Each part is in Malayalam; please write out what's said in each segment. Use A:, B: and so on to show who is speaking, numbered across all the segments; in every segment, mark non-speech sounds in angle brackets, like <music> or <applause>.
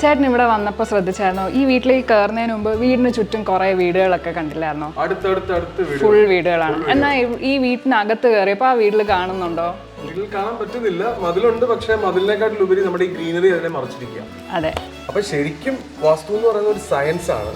A: ചേട്ടൻ ഇവിടെ വന്നപ്പോൾ ശ്രദ്ധിച്ചായിരുന്നോ? ഈ വീട്ടിലേക്ക് കയറുന്നതിന് മുമ്പ് വീടിന് ചുറ്റും കുറെ വീടുകളൊക്കെ കണ്ടില്ലായിരുന്നോ? ഫുൾ വീടുകളാണ്. എന്നാ ഈ വീട്ടിനകത്ത് കയറിയപ്പോ ആ വീട്ടിൽ കാണുന്നുണ്ടോ?
B: വീട്ടിൽ കാണാൻ പറ്റുന്നില്ല. മതിലുണ്ട് പക്ഷെ മതിലിനെക്കാട്ടിലുപരി നമ്മുടെ ഈ ഗ്രീനറി അതിനെ മറച്ചിരിക്കുക.
A: അതെ.
B: അപ്പൊ ശരിക്കും വാസ്തു എന്ന് പറയുന്ന ഒരു സയൻസ് ആണ്.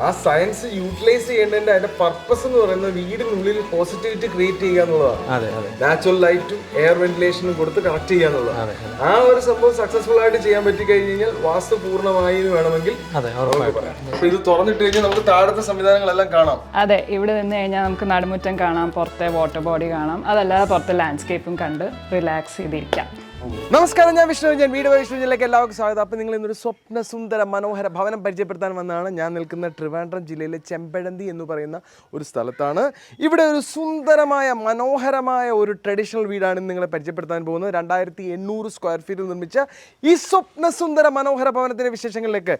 B: ആ സയൻസ് യൂട്ടിലൈസ് ചെയ്യേണ്ടതിന്റെ അതിന്റെ പർപ്പസ് എന്ന് പറയുന്നത് വീടിനുള്ളിൽ പോസിറ്റിവിറ്റി ക്രിയേറ്റ് ചെയ്യുക എന്നുള്ളതാണ്.
C: അതെ അതെ.
B: നാച്ചുറൽ ലൈറ്റും എയർ വെന്റിലേഷനും കൊടുത്ത് കണക്ട് ചെയ്യുക എന്നുള്ളതാണ്. ആ ഒരു സംഭവം സക്സസ്ഫുൾ ആയിട്ട് ചെയ്യാൻ പറ്റി കഴിഞ്ഞ് കഴിഞ്ഞാൽ വാസ്തു പൂർണമായി എന്ന് വേണമെങ്കിൽ
C: അതെ
B: നമുക്ക് പറയാം. അപ്പൊ ഇത് തുറന്നിട്ട് കഴിഞ്ഞാൽ നമുക്ക് താഴത്തെ സംവിധാനങ്ങളെല്ലാം കാണാം.
A: അതെ ഇവിടെ നിന്ന് കഴിഞ്ഞാൽ നമുക്ക് നടുമുറ്റം കാണാം പുറത്തെ വാട്ടർ ബോഡി കാണാം. അതല്ലാതെ പുറത്തെ ലാൻഡ്സ്കേപ്പും കണ്ട് റിലാക്സ് ചെയ്തിരിക്കാം.
B: നമസ്കാരം ഞാൻ വിഷ്ണു ഞാൻ വീട് വിഷ്ണുജിലേക്ക് എല്ലാവർക്കും സ്വാഗതം. അപ്പം നിങ്ങൾ ഇന്നൊരു സ്വപ്ന സുന്ദര മനോഹര ഭവനം പരിചയപ്പെടുത്താൻ വന്നതാണ്. ഞാൻ നിൽക്കുന്ന ട്രിവാൻഡ്രം ജില്ലയിലെ ചെമ്പഴന്തി എന്ന് പറയുന്ന ഒരു സ്ഥലത്താണ്. ഇവിടെ ഒരു സുന്ദരമായ മനോഹരമായ ഒരു ട്രഡീഷണൽ വീടാണ് നിങ്ങളെ പരിചയപ്പെടുത്താൻ പോകുന്നത്. രണ്ടായിരത്തി എണ്ണൂറ് സ്ക്വയർ ഫീറ്റിൽ നിർമ്മിച്ച ഈ സ്വപ്ന സുന്ദര മനോഹര ഭവനത്തിന്റെ വിശേഷങ്ങളിലേക്ക്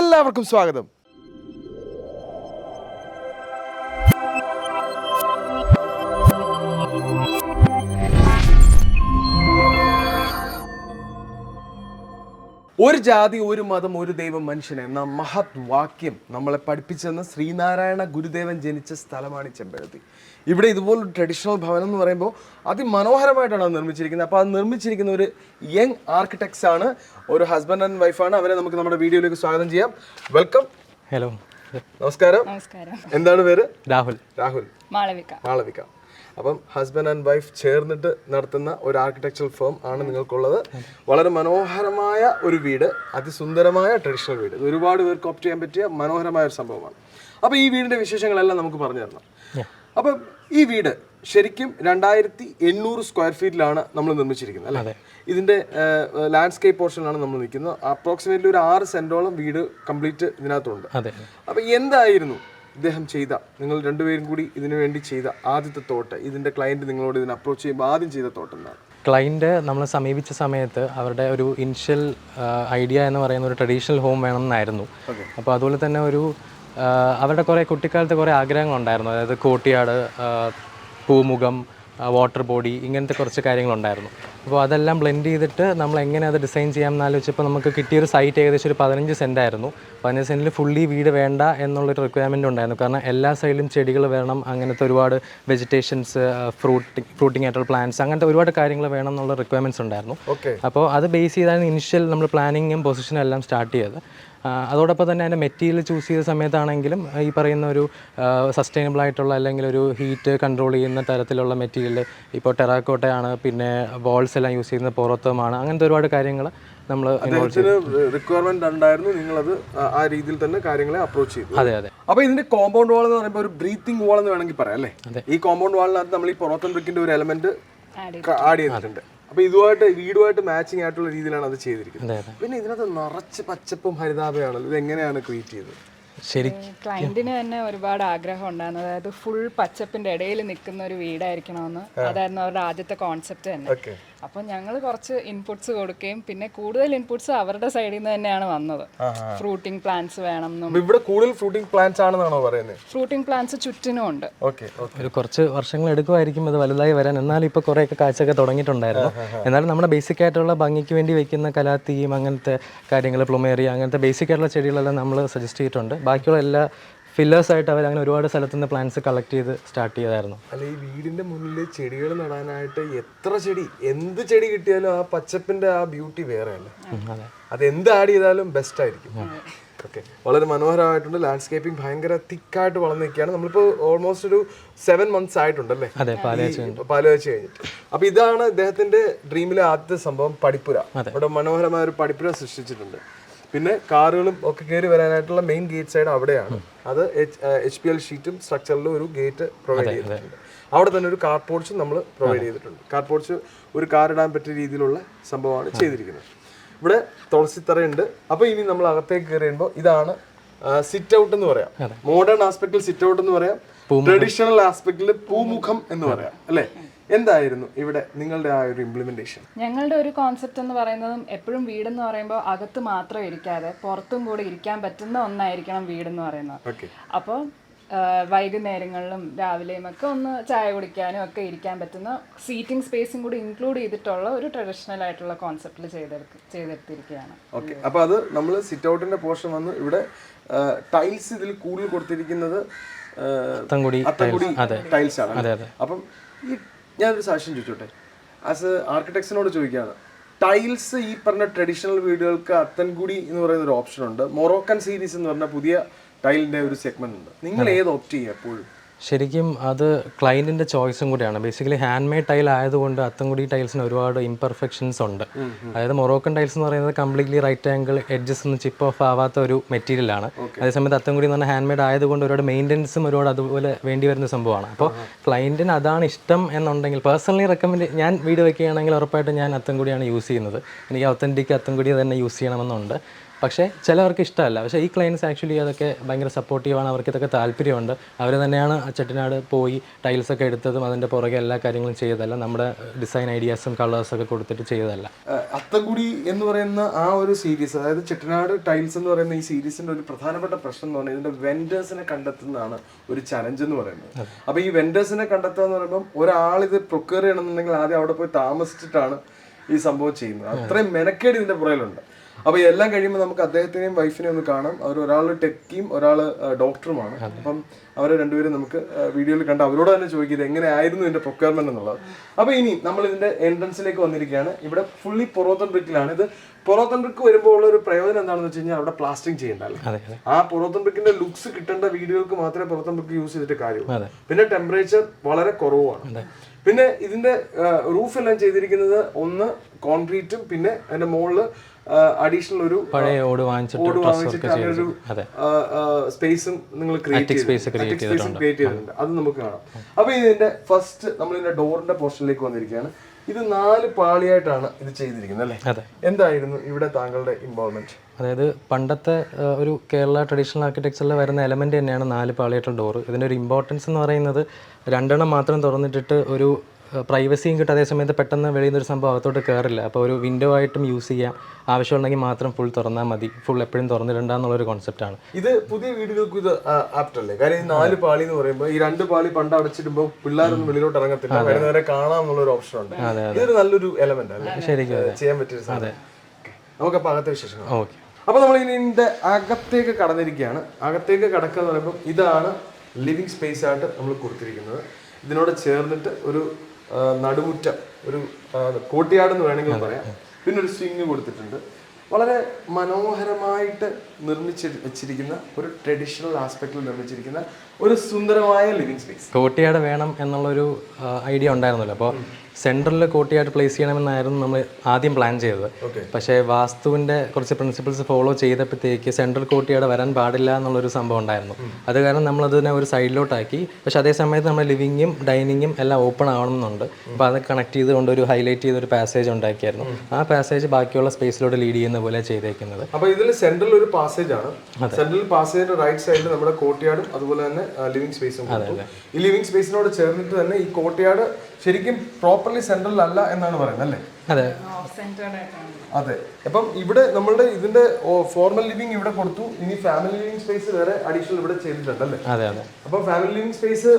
B: എല്ലാവർക്കും സ്വാഗതം. ഒരു ജാതി ഒരു മതം ഒരു ദൈവം മനുഷ്യൻ എന്ന മഹത് വാക്യം നമ്മളെ പഠിപ്പിച്ചെന്ന ശ്രീനാരായണ ഗുരുദേവൻ ജനിച്ച സ്ഥലമാണ് ഈ ചെമ്പഴത്തി ഇവിടെ ഇതുപോലൊരു ട്രഡീഷണൽ ഭവനം എന്ന് പറയുമ്പോൾ അതിമനോഹരമായിട്ടാണ് അത് നിർമ്മിച്ചിരിക്കുന്നത്. അപ്പോൾ അത് നിർമ്മിച്ചിരിക്കുന്ന ഒരു യങ് ആർക്കിടെക്ട്സ് ആണ്. ഒരു ഹസ്ബൻഡ് ആൻഡ് വൈഫാണ് അവരെ നമുക്ക് നമ്മുടെ വീഡിയോയിലേക്ക് സ്വാഗതം ചെയ്യാം. വെൽക്കം
C: ഹലോ
B: നമസ്കാരം.
A: നമസ്കാരം.
B: എന്താണ് പേര്?
C: രാഹുൽ.
B: രാഹുൽ.
A: മാളവിക.
B: മാളവിക. അപ്പം ഹസ്ബൻഡ് ആൻഡ് വൈഫ് ചേർന്നിട്ട് നടത്തുന്ന ഒരു ആർക്കിടെക്ചറൽ ഫേം ആണ് നിങ്ങൾക്കുള്ളത്. വളരെ മനോഹരമായ ഒരു വീട് അതിസുന്ദരമായ ട്രഡീഷണൽ വീട്. ഒരുപാട് പേർക്ക് ഓപ്റ്റ് ചെയ്യാൻ പറ്റിയ മനോഹരമായ ഒരു സംഭവമാണ്. അപ്പോൾ ഈ വീടിന്റെ വിശേഷങ്ങളെല്ലാം നമുക്ക് പറഞ്ഞു തരണം. അപ്പം ഈ വീട് ശരിക്കും രണ്ടായിരത്തി എണ്ണൂറ് സ്ക്വയർ ഫീറ്റിലാണ് നമ്മൾ നിർമ്മിച്ചിരിക്കുന്നത് അല്ലേ? ഇതിന്റെ ലാൻഡ്സ്കേപ്പ് പോർഷനിലാണ് നമ്മൾ നിൽക്കുന്നത്. അപ്രോക്സിമേറ്റ്ലി ഒരു ആറ് സെന്റോളം വീട് കംപ്ലീറ്റ് ഇതിനകത്തുണ്ട്. അപ്പൊ എന്തായിരുന്നു ഇദ്ദേഹം ചെയ്ത നിങ്ങൾ രണ്ടുപേരും കൂടി ഇതിനു വേണ്ടി ചെയ്ത ആദ്യത്തെ തോട്ട് ഇതിന്റെ ക്ലയന്റ് നിങ്ങളോട് ഇതിനെ അപ്രോച്ച് ചെയ്യുമ്പോൾ ആദ്യം ചെയ്ത തോട്ട് എന്താണ്?
C: ക്ലയന്റ് നമ്മളെ സമീപിച്ച സമയത്ത് അവരുടെ ഒരു ഇനിഷ്യൽ ഐഡിയ എന്ന് പറയുന്ന ഒരു ട്രഡീഷണൽ ഹോം വേണമെന്നായിരുന്നു. അപ്പോൾ അതുപോലെ തന്നെ ഒരു അവരുടെ കുറേ കുട്ടിക്കാലത്ത് കുറേ ആഗ്രഹങ്ങളുണ്ടായിരുന്നു. അതായത് കോട്ടിയാട് പൂമുഖം വാട്ടർ ബോഡി ഇങ്ങനത്തെ കുറച്ച് കാര്യങ്ങളുണ്ടായിരുന്നു. അപ്പോൾ അതെല്ലാം ബ്ലെൻഡ് ചെയ്തിട്ട് നമ്മൾ എങ്ങനെ അത് ഡിസൈൻ ചെയ്യാമെന്ന് ആലോചിച്ചപ്പോൾ നമുക്ക് കിട്ടിയൊരു സൈറ്റ് ഏകദേശം ഒരു പതിനഞ്ച് സെന്റ് ആയിരുന്നു. പതിനഞ്ച് സെന്റിൽ ഫുള്ളി വീട് വേണ്ട എന്നുള്ളൊരു റിക്വയർമെന്റ് ഉണ്ടായിരുന്നു. കാരണം എല്ലാ സൈഡിലും ചെടികൾ വേണം അങ്ങനത്തെ ഒരുപാട് വെജിറ്റേഷൻസ് ഫ്രൂട്ടിങ് ഫ്രൂട്ടിങ് ആയിട്ടുള്ള പ്ലാന്റ്സ് അങ്ങനത്തെ ഒരുപാട് കാര്യങ്ങൾ വേണം എന്നുള്ള റിക്വയർമെന്റ്സ് ഉണ്ടായിരുന്നു.
B: ഓക്കെ
C: അപ്പോൾ അത് ബേസ് ചെയ്താണ് ഇനിഷ്യൽ നമ്മൾ പ്ലാനിങ്ങും പൊസിഷനും എല്ലാം സ്റ്റാർട്ട് ചെയ്തത്. അതോടൊപ്പം തന്നെ അതിന്റെ മെറ്റീരിയൽ ചൂസ് ചെയ്ത സമയത്താണെങ്കിലും ഈ പറയുന്ന ഒരു സസ്റ്റൈനബിൾ ആയിട്ടുള്ള അല്ലെങ്കിൽ ഒരു ഹീറ്റ് കൺട്രോൾ ചെയ്യുന്ന തരത്തിലുള്ള മെറ്റീരിയൽ ഇപ്പോൾ ടെറാക്കോട്ടയാണ് പിന്നെ വാൾസ് എല്ലാം യൂസ് ചെയ്യുന്ന പുറത്തുമാണ് അങ്ങനത്തെ ഒരുപാട് കാര്യങ്ങൾ നമ്മൾ
B: റിക്വയർമെന്റ് ഉണ്ടായിരുന്നു നിങ്ങളത് ആ- ആ രീതിയിൽ തന്നെ കാര്യങ്ങളെ അപ്രോച്ച് ചെയ്തു.
C: അതെ അതെ.
B: അപ്പൊ ഇതിന്റെ കോമ്പൗണ്ട് വാൾ എന്ന് പറയുമ്പോൾ ഒരു ബ്രീത്തിങ് വാൾ എന്ന് വേണമെങ്കിൽ പറയാം അല്ലേ? ഈ കോമ്പൗണ്ട് വാളിനകത്ത് നമ്മൾ ഈ പൊറോത്തൻ ബ്രിക്കിന്റെ ഒരു എലമെന്റ്
A: ആഡ്
B: ചെയ്തിട്ടുണ്ട്. അപ്പൊ ഇതുമായിട്ട് വീടുമായിട്ട് മാച്ചിങ് ആയിട്ടുള്ള രീതിയിലാണ് അത് ചെയ്തിരിക്കുന്നത്. പിന്നെ ഇതിനകത്ത് നിറച്ച് പച്ചപ്പും ഹരിതാപയാണല്ലോ ഇത് എങ്ങനെയാണ് ക്രിയേറ്റ് ചെയ്തത്?
C: ശരി
A: ക്ലയന്റിന് തന്നെ ഒരുപാട് ആഗ്രഹം ഉണ്ടായിരുന്നു. അതായത് ഫുൾ പച്ചപ്പിന്റെ ഇടയിൽ നിൽക്കുന്ന ഒരു വീടായിരിക്കണമെന്ന്. അതായിരുന്നു അവരുടെ ആദ്യത്തെ കോൺസെപ്റ്റ് തന്നെ.
B: ഓക്കെ
A: അപ്പൊ ഞങ്ങൾ കുറച്ച് ഇൻപുട്സ് കൊടുക്കുകയും പിന്നെ കൂടുതൽ ഇൻപുട്സ് അവരുടെ സൈഡിൽ നിന്ന് തന്നെയാണ് വന്നത്. ഫ്രൂട്ടിംഗ് പ്ലാന്റ്സ് വേണം എന്നും
B: ഇവിടെ കൂടുതൽ ഫ്രൂട്ടിംഗ് പ്ലാന്റ്സ് ആണെന്നാണോ പറയുന്നത്
A: ഫ്രൂട്ടിംഗ് പ്ലാന്റ്സ് ചുറ്റിനും ഉണ്ട്.
B: Okay okay.
C: ഒരു കുറച്ച് വർഷങ്ങൾ എടുക്കുമായിരിക്കും അത് വലുതായി വരാൻ. എന്നാലും ഇപ്പോൾ കുറേയൊക്കെ കാഴ്ചയൊക്കെ തുടങ്ങിയിട്ടുണ്ടായിരുന്നു. എന്നാലും നമ്മുടെ ബേസിക് ആയിട്ടുള്ള ഭംഗിക്ക് വേണ്ടി വെക്കുന്ന കലാത്തിയും അങ്ങനത്തെ കാര്യങ്ങൾ പ്ലുമേറിയ അങ്ങനത്തെ ബേസിക് ആയിട്ടുള്ള ചെടികളെല്ലാം നമ്മൾ സജസ്റ്റ് ചെയ്തിട്ടുണ്ട്. ബാക്കിയുള്ള എല്ലാ ഫില്ലേഴ്സ് ആയിട്ട് അവർ അങ്ങനെ ഒരുപാട് സ്ഥലത്തു നിന്ന് പ്ലാന്റ്സ് കളക്ട് ചെയ്ത് സ്റ്റാർട്ട് ചെയ്തായിരുന്നു.
B: അല്ല ഈ വീടിന്റെ മുന്നിൽ ചെടികൾ നടാനായിട്ട് എത്ര ചെടി എന്ത് ചെടി കിട്ടിയാലും ആ പച്ചപ്പിന്റെ ആ ബ്യൂട്ടി വേറെ അല്ല
C: അതെ.
B: എന്ത് ആഡ് ചെയ്താലും ബെസ്റ്റ് ആയിരിക്കും. ഓക്കെ വളരെ മനോഹരമായിട്ടുണ്ട് ലാൻഡ്സ്കേപ്പിംഗ് ഭയങ്കര തിക്കായിട്ട് വളർന്നു നിൽക്കുകയാണ്. നമ്മളിപ്പോൾ ഓൾമോസ്റ്റ് ഒരു സെവൻ മന്ത്സ് ആയിട്ടുണ്ടല്ലേ?
C: അതെ
B: പാൽ വെച്ച് കഴിഞ്ഞിട്ട് അപ്പൊ ഇതാണ് ഇദ്ദേഹത്തിന്റെ ഡ്രീമിലെ ആദ്യത്തെ സംഭവം പഠിപ്പുര ഇവിടെ മനോഹരമായ ഒരു പഠിപ്പുര സൃഷ്ടിച്ചിട്ടുണ്ട്. പിന്നെ കാറുകളും ഒക്കെ കയറി വരാനായിട്ടുള്ള മെയിൻ ഗേറ്റ് സൈഡ് അവിടെയാണ്. അത് എച്ച് പി എൽ ഷീറ്റും സ്ട്രക്ചറിലും ഒരു ഗേറ്റ് പ്രൊവൈഡ് ചെയ്തിട്ടുണ്ട്. അവിടെ തന്നെ ഒരു കാർ പോർച്ചും നമ്മൾ പ്രൊവൈഡ് ചെയ്തിട്ടുണ്ട്. കാർ പോർച്ച് ഒരു കാർ ഇടാൻ പറ്റിയ രീതിയിലുള്ള സംഭവമാണ് ചെയ്തിരിക്കുന്നത്. ഇവിടെ തുളസിത്തറയുണ്ട്. അപ്പൊ ഇനി നമ്മൾ അകത്തേക്ക് കയറിയുമ്പോൾ ഇതാണ് സിറ്റ് ഔട്ട് എന്ന് പറയാം. മോഡേൺ ആസ്പെക്ടിൽ സിറ്റ് ഔട്ട് എന്ന് പറയാം. ട്രഡീഷണൽ ആസ്പെക്ടിൽ പൂമുഖം എന്ന് പറയാം. അല്ലേ? എന്തായിരുന്നു ഇവിടെ നിങ്ങളുടെ ആ ഒരു ഇംപ്ലിമെന്റേഷൻ
A: ഞങ്ങളുടെ ഒരു കോൺസെപ്റ്റ് എന്ന് പറയുന്നതും എപ്പോഴും വീടെന്ന് പറയുമ്പോൾ അകത്ത് മാത്രം ഇരിക്കാതെ പുറത്തും കൂടി ഇരിക്കാൻ പറ്റുന്ന ഒന്നായിരിക്കണം വീടെന്ന് പറയുന്നത്.
B: ഓക്കെ
A: അപ്പോൾ വൈകുന്നേരങ്ങളിലും രാവിലെയും ഒക്കെ ഒന്ന് ചായ കുടിക്കാനും ഒക്കെ ഇരിക്കാൻ പറ്റുന്ന സീറ്റിംഗ് സ്പേസും കൂടി ഇൻക്ലൂഡ് ചെയ്തിട്ടുള്ള ഒരു ട്രഡീഷണൽ ആയിട്ടുള്ള കോൺസെപ്റ്റിൽ ചെയ്തെടുത്ത് ചെയ്തെടുത്തിരിക്കുകയാണ്.
B: ഓക്കെ അപ്പൊ അത് നമ്മൾ സിറ്റ് ഔട്ടിന്റെ പോർഷൻ വന്ന് ഇവിടെ ടൈൽസ് ഇതിൽ കൂടുതൽ കൊടുത്തിരിക്കുന്നത്
C: അത്തംകുടി
B: ടൈൽസ് ആണ്. അപ്പം ഈ ഞാനൊരു സാക്ഷ്യം ചോദിച്ചോട്ടെ? ആസ് ആർക്കിടെക്ട്സിനോട് ചോദിക്കുകയാണ്. ടൈൽസ് ഈ പറഞ്ഞ ട്രഡീഷണൽ വീടുകൾക്ക് അത്തൻകുടി എന്ന് പറയുന്ന ഒരു ഓപ്ഷൻ ഉണ്ട്. മൊറോക്കൻ സീരീസ് എന്ന് പറഞ്ഞ പുതിയ ടൈലിന്റെ ഒരു സെഗ്മെന്റ് ഉണ്ട്. നിങ്ങൾ ഏത് ഓപ്റ്റ് ചെയ്യുക എപ്പോഴും?
C: ശരിക്കും അത് ക്ലയന്റിന്റെ ചോയ്സും കൂടിയാണ്. ബേസിക്കലി ഹാൻഡ് മെയ്ഡ് ടൈൽ ആയതുകൊണ്ട് അത്തംകുടി ടൈൽസിന് ഒരുപാട് ഇംപെർഫെക്ഷൻസ് ഉണ്ട്. അതായത് മൊറോക്കൻ ടൈൽസ് എന്ന് പറയുന്നത് കംപ്ലീറ്റ്ലി റൈറ്റ് ആംഗിൾ എഡ്ജസ് ഒന്നും ചിപ്പ് ഓഫ് ആവാത്ത ഒരു മെറ്റീരിയലാണ് അതേസമയത്ത് അത്തംകുടി എന്ന് പറഞ്ഞാൽ ഹാൻഡ് മെയ്ഡ് ആയതുകൊണ്ട് ഒരുപാട് മെയിന്റനൻസും ഒരുപാട് അതുപോലെ വേണ്ടി വരുന്ന സംഭവമാണ്. അപ്പോൾ ക്ലയന്റിന് അതാണ് ഇഷ്ടം എന്നുണ്ടെങ്കിൽ പേഴ്സണലി റെക്കമെൻഡ് ഞാൻ വീട് വയ്ക്കുകയാണെങ്കിൽ ഉറപ്പായിട്ടും ഞാൻ അത്തംകുടിയാണ് യൂസ് ചെയ്യുന്നത്. എനിക്ക് ഒത്തന്റിക്ക് അത്തംകുടി തന്നെ യൂസ് ചെയ്യണമെന്നുണ്ട്. പക്ഷേ ചിലവർക്ക് ഇഷ്ടമല്ല. പക്ഷേ ഈ ക്ലയൻസ് ആക്ച്വലി അതൊക്കെ ഭയങ്കര സപ്പോർട്ടീവാണ് അവർക്ക് ഇതൊക്കെ താല്പര്യമുണ്ട്. അവർ തന്നെയാണ് ആ ചെട്ടിനാട് പോയി ടൈൽസൊക്കെ എടുത്തതും അതിന്റെ പുറകെ എല്ലാ കാര്യങ്ങളും ചെയ്തതല്ല. നമ്മുടെ ഡിസൈൻ ഐഡിയാസും കളേഴ്സൊക്കെ കൊടുത്തിട്ട് ചെയ്തതല്ല.
B: അത്തക്കുടി അത്തംകുടി എന്ന് പറയുന്ന ആ ഒരു സീരീസ് അതായത് ചെട്ടനാട് ടൈൽസ് എന്ന് പറയുന്ന ഈ സീരീസിന്റെ ഒരു പ്രധാനപ്പെട്ട പ്രശ്നം എന്ന് പറഞ്ഞാൽ ഇതിന്റെ വെൻഡേഴ്സിനെ കണ്ടെത്തുന്നതാണ് ഒരു ചലഞ്ച് എന്ന് പറയുന്നത്. അപ്പോൾ ഈ വെൻഡേഴ്സിനെ കണ്ടെത്തുക എന്ന് പറയുമ്പോൾ ഒരാൾ ഇത് പ്രൊക്യൂർ ചെയ്യണമെന്നുണ്ടെങ്കിൽ ആദ്യം അവിടെ പോയി താമസിച്ചിട്ടാണ് ഈ സംഭവം ചെയ്യുന്നത്. അത്രയും മെനക്കേട് ഇതിന്റെ പുറകിലുണ്ട്. അപ്പൊ എല്ലാം കഴിയുമ്പോൾ നമുക്ക് അദ്ദേഹത്തിനെയും വൈഫിനെയും ഒന്ന് കാണാം. അവർ ഒരാൾ ടെക്കിയും ഒരാൾ ഡോക്ടറുമാണ് അപ്പം അവരെ രണ്ടുപേരും നമുക്ക് വീഡിയോയിൽ കണ്ട് അവരോട് തന്നെ ചോദിക്കുക ഇത് എങ്ങനെയായിരുന്നു ഇതിന്റെ പ്രൊക്യൂർമെന്റ് എന്നുള്ളത്. അപ്പൊ ഇനി നമ്മൾ ഇതിന്റെ എൻട്രൻസിലേക്ക് വന്നിരിക്കുകയാണ്. ഇവിടെ ഫുള്ളി പൊറോത്തൻ ബ്രിക്കിലാണ് ഇത് പൊറോത്തൻ ബ്രിക്ക് വരുമ്പോൾ ഉള്ള ഒരു പ്രയോജനം എന്താണെന്ന് വെച്ച് കഴിഞ്ഞാൽ അവിടെ പ്ലാസ്റ്റിക് ചെയ്യണ്ടല്ലോ. ആ പൊറോത്തൻ ബ്രിക്കിന്റെ ലുക്സ് കിട്ടേണ്ട വീഡിയോകൾക്ക് മാത്രമേ പൊറോത്തൻ ബ്രിക്ക് യൂസ് ചെയ്തിട്ട് കാര്യമുള്ളൂ. പിന്നെ ടെമ്പറേച്ചർ വളരെ കുറവാണ് പിന്നെ ഇതിന്റെ റൂഫ് എല്ലാം ചെയ്തിരിക്കുന്നത് ഒന്ന് കോൺക്രീറ്റും പിന്നെ അതിന്റെ മുകളിൽ അഡീഷണൽ ഒരു
C: പഴയ ഓട് വാങ്ങിച്ചിട്ട്
B: അങ്ങനെ ഒരു സ്പേസും നിങ്ങൾ ക്രിയേറ്റ് ക്രിയേറ്റ് ചെയ്തിട്ടുണ്ട്. അത് നമുക്ക് കാണാം. അപ്പൊ ഇതിന്റെ ഫസ്റ്റ് നമ്മൾ ഇതിന്റെ ഡോറിന്റെ പോർഷനിലേക്ക് വന്നിരിക്കുകയാണ്. ഇത് നാല് പാളിയായിട്ടാണ് ഇത് ചെയ്തിരിക്കുന്നത് അല്ലേ? എന്തായിരുന്നു ഇവിടെ താങ്കളുടെ ഇൻവോൾവ്മെന്റ്
C: അതായത് പണ്ടത്തെ ഒരു കേരള ട്രഡീഷണൽ ആർക്കിടെക്ചറിൽ വരുന്ന എലമെന്റ് തന്നെയാണ് നാല് പാളിയായിട്ടുള്ള ഡോറ് ഇതിന്റെ ഒരു ഇമ്പോർട്ടൻസ് എന്ന് പറയുന്നത് രണ്ടെണ്ണം മാത്രം തുറന്നിട്ടിട്ട് ഒരു പ്രൈവസിയും കിട്ടും. അതേസമയത്ത് പെട്ടെന്ന് വെളിയിൽ നിന്നൊരു സംഭവം അകത്തോട്ട് കയറില്ല അപ്പോൾ ഒരു വിൻഡോ ആയിട്ടും യൂസ് ചെയ്യാം. ആവശ്യമുണ്ടെങ്കിൽ മാത്രം ഫുൾ തുറന്നാൽ മതി. ഫുൾ എപ്പോഴും തുറന്നിടണ്ട എന്നുള്ളൊരു കോൺസെപ്റ്റാണ്
B: ഇത് പുതിയ വീടുകൾക്ക് ഇത് ആപ്റ്റ് അല്ലേ? കാര്യം ഈ നാല് പാളി എന്ന് പറയുമ്പോൾ ഈ രണ്ട് പാളി പണ്ട് അടച്ചിടുമ്പോൾ പിള്ളേരൊന്നും വെളിയിലോട്ട് ഇറങ്ങത്തില്ല. വരുന്നവരെ കാണാം എന്നുള്ള ഒരു ഓപ്ഷൻ ഉണ്ട് ഇതൊരു നല്ലൊരു എലമെന്റ് അല്ലേ?
C: ശരിക്കും
B: ചെയ്യാൻ പറ്റിയ സാധനം. നമുക്ക് അപ്പോൾ അകത്തെ വിശേഷങ്ങൾ.
C: ഓക്കെ.
B: അപ്പൊ നമ്മൾ ഇനി ഇതിന്റെ അകത്തേക്ക് കടന്നിരിക്കുകയാണ്. അകത്തേക്ക് കടക്കുക എന്ന് പറയുമ്പോൾ ഇതാണ് ലിവിങ് സ്പേസ് ആയിട്ട് നമ്മൾ കൊടുത്തിരിക്കുന്നത്. ഇതിനോട് ചേർന്നിട്ട് ഒരു നടുമുറ്റം ഒരു ആ, കോട്ടിയാട് എന്ന് വേണമെങ്കിൽ പറയാം. പിന്നെ ഒരു സ്വിങ് കൊടുത്തിട്ടുണ്ട്. വളരെ മനോഹരമായിട്ട് നിർമ്മിച്ച് വെച്ചിരിക്കുന്ന ഒരു ട്രഡീഷണൽ ആസ്പെക്റ്റിൽ നിർമ്മിച്ചിരിക്കുന്ന ഒരു സുന്ദരമായ ലിവിങ് സ്പേസ്
C: കോട്ടിയാട് വേണം എന്നുള്ളൊരു ഐഡിയ ഉണ്ടായിരുന്നല്ലോ. അപ്പോൾ സെന്ററിൽ കോട്ടിയായിട്ട് പ്ലേസ് ചെയ്യണമെന്നായിരുന്നു നമ്മൾ ആദ്യം പ്ലാൻ ചെയ്തത്. പക്ഷേ വാസ്തുവിന്റെ കുറച്ച് പ്രിൻസിപ്പിൾസ് ഫോളോ ചെയ്തപ്പോഴത്തേക്ക് സെൻട്രൽ കോട്ടിയാട് വരാൻ പാടില്ല എന്നുള്ളൊരു സംഭവം ഉണ്ടായിരുന്നു. അത് കാരണം നമ്മളതിനെ ഒരു സൈഡിലോട്ടാക്കി. പക്ഷെ അതേ സമയത്ത് നമ്മൾ ലിവിങ്ങും ഡൈനിങ്ങും എല്ലാം ഓപ്പൺ ആവണമെന്നുണ്ട്. അപ്പോൾ അത് കണക്ട് ചെയ്തുകൊണ്ട് ഒരു ഹൈലൈറ്റ് ചെയ്തൊരു പാസേജ് ഉണ്ടാക്കിയായിരുന്നു. ആ പാസേജ് ബാക്കിയുള്ള സ്പേസിലോട്ട് ലീഡ് ചെയ്യുന്ന പോലെ ചെയ്തേക്കുന്നത്.
B: അപ്പോൾ ഇതിൽ സെൻട്രൽ ഒരു പാസേജ് ആണ് സെൻട്രൽ പാസേജിന്റെ റൈറ്റ് സൈഡിൽ നമ്മുടെ കോട്ടയാടും അതുപോലെ തന്നെ ലിവിംഗ് സ്പേസും ഈ ലിവിംഗ് സ്പേസിനോട് ചേർന്നിട്ട് തന്നെ ഈ കോട്ടയാട് ശരിക്കും പ്രോപ്പർലി സെൻട്രൽ അല്ല എന്നാണ് പറയുന്നത് അല്ലേ?
C: അതെ.
B: അതെ. അപ്പം ഇവിടെ നമ്മളുടെ ഇതിന്റെ ഫോർമൽ ലിവിംഗ് ഇവിടെ കൊടുത്തു. ഇനി ഫാമിലി ലിവിംഗ് സ്പേസ് വേറെ അഡീഷണൽ ഇവിടെ ചെയ്തിട്ടുണ്ട് അല്ലേ?
C: അതെ അതെ.
B: അപ്പൊ ഫാമിലി ലിവിംഗ് സ്പേസ്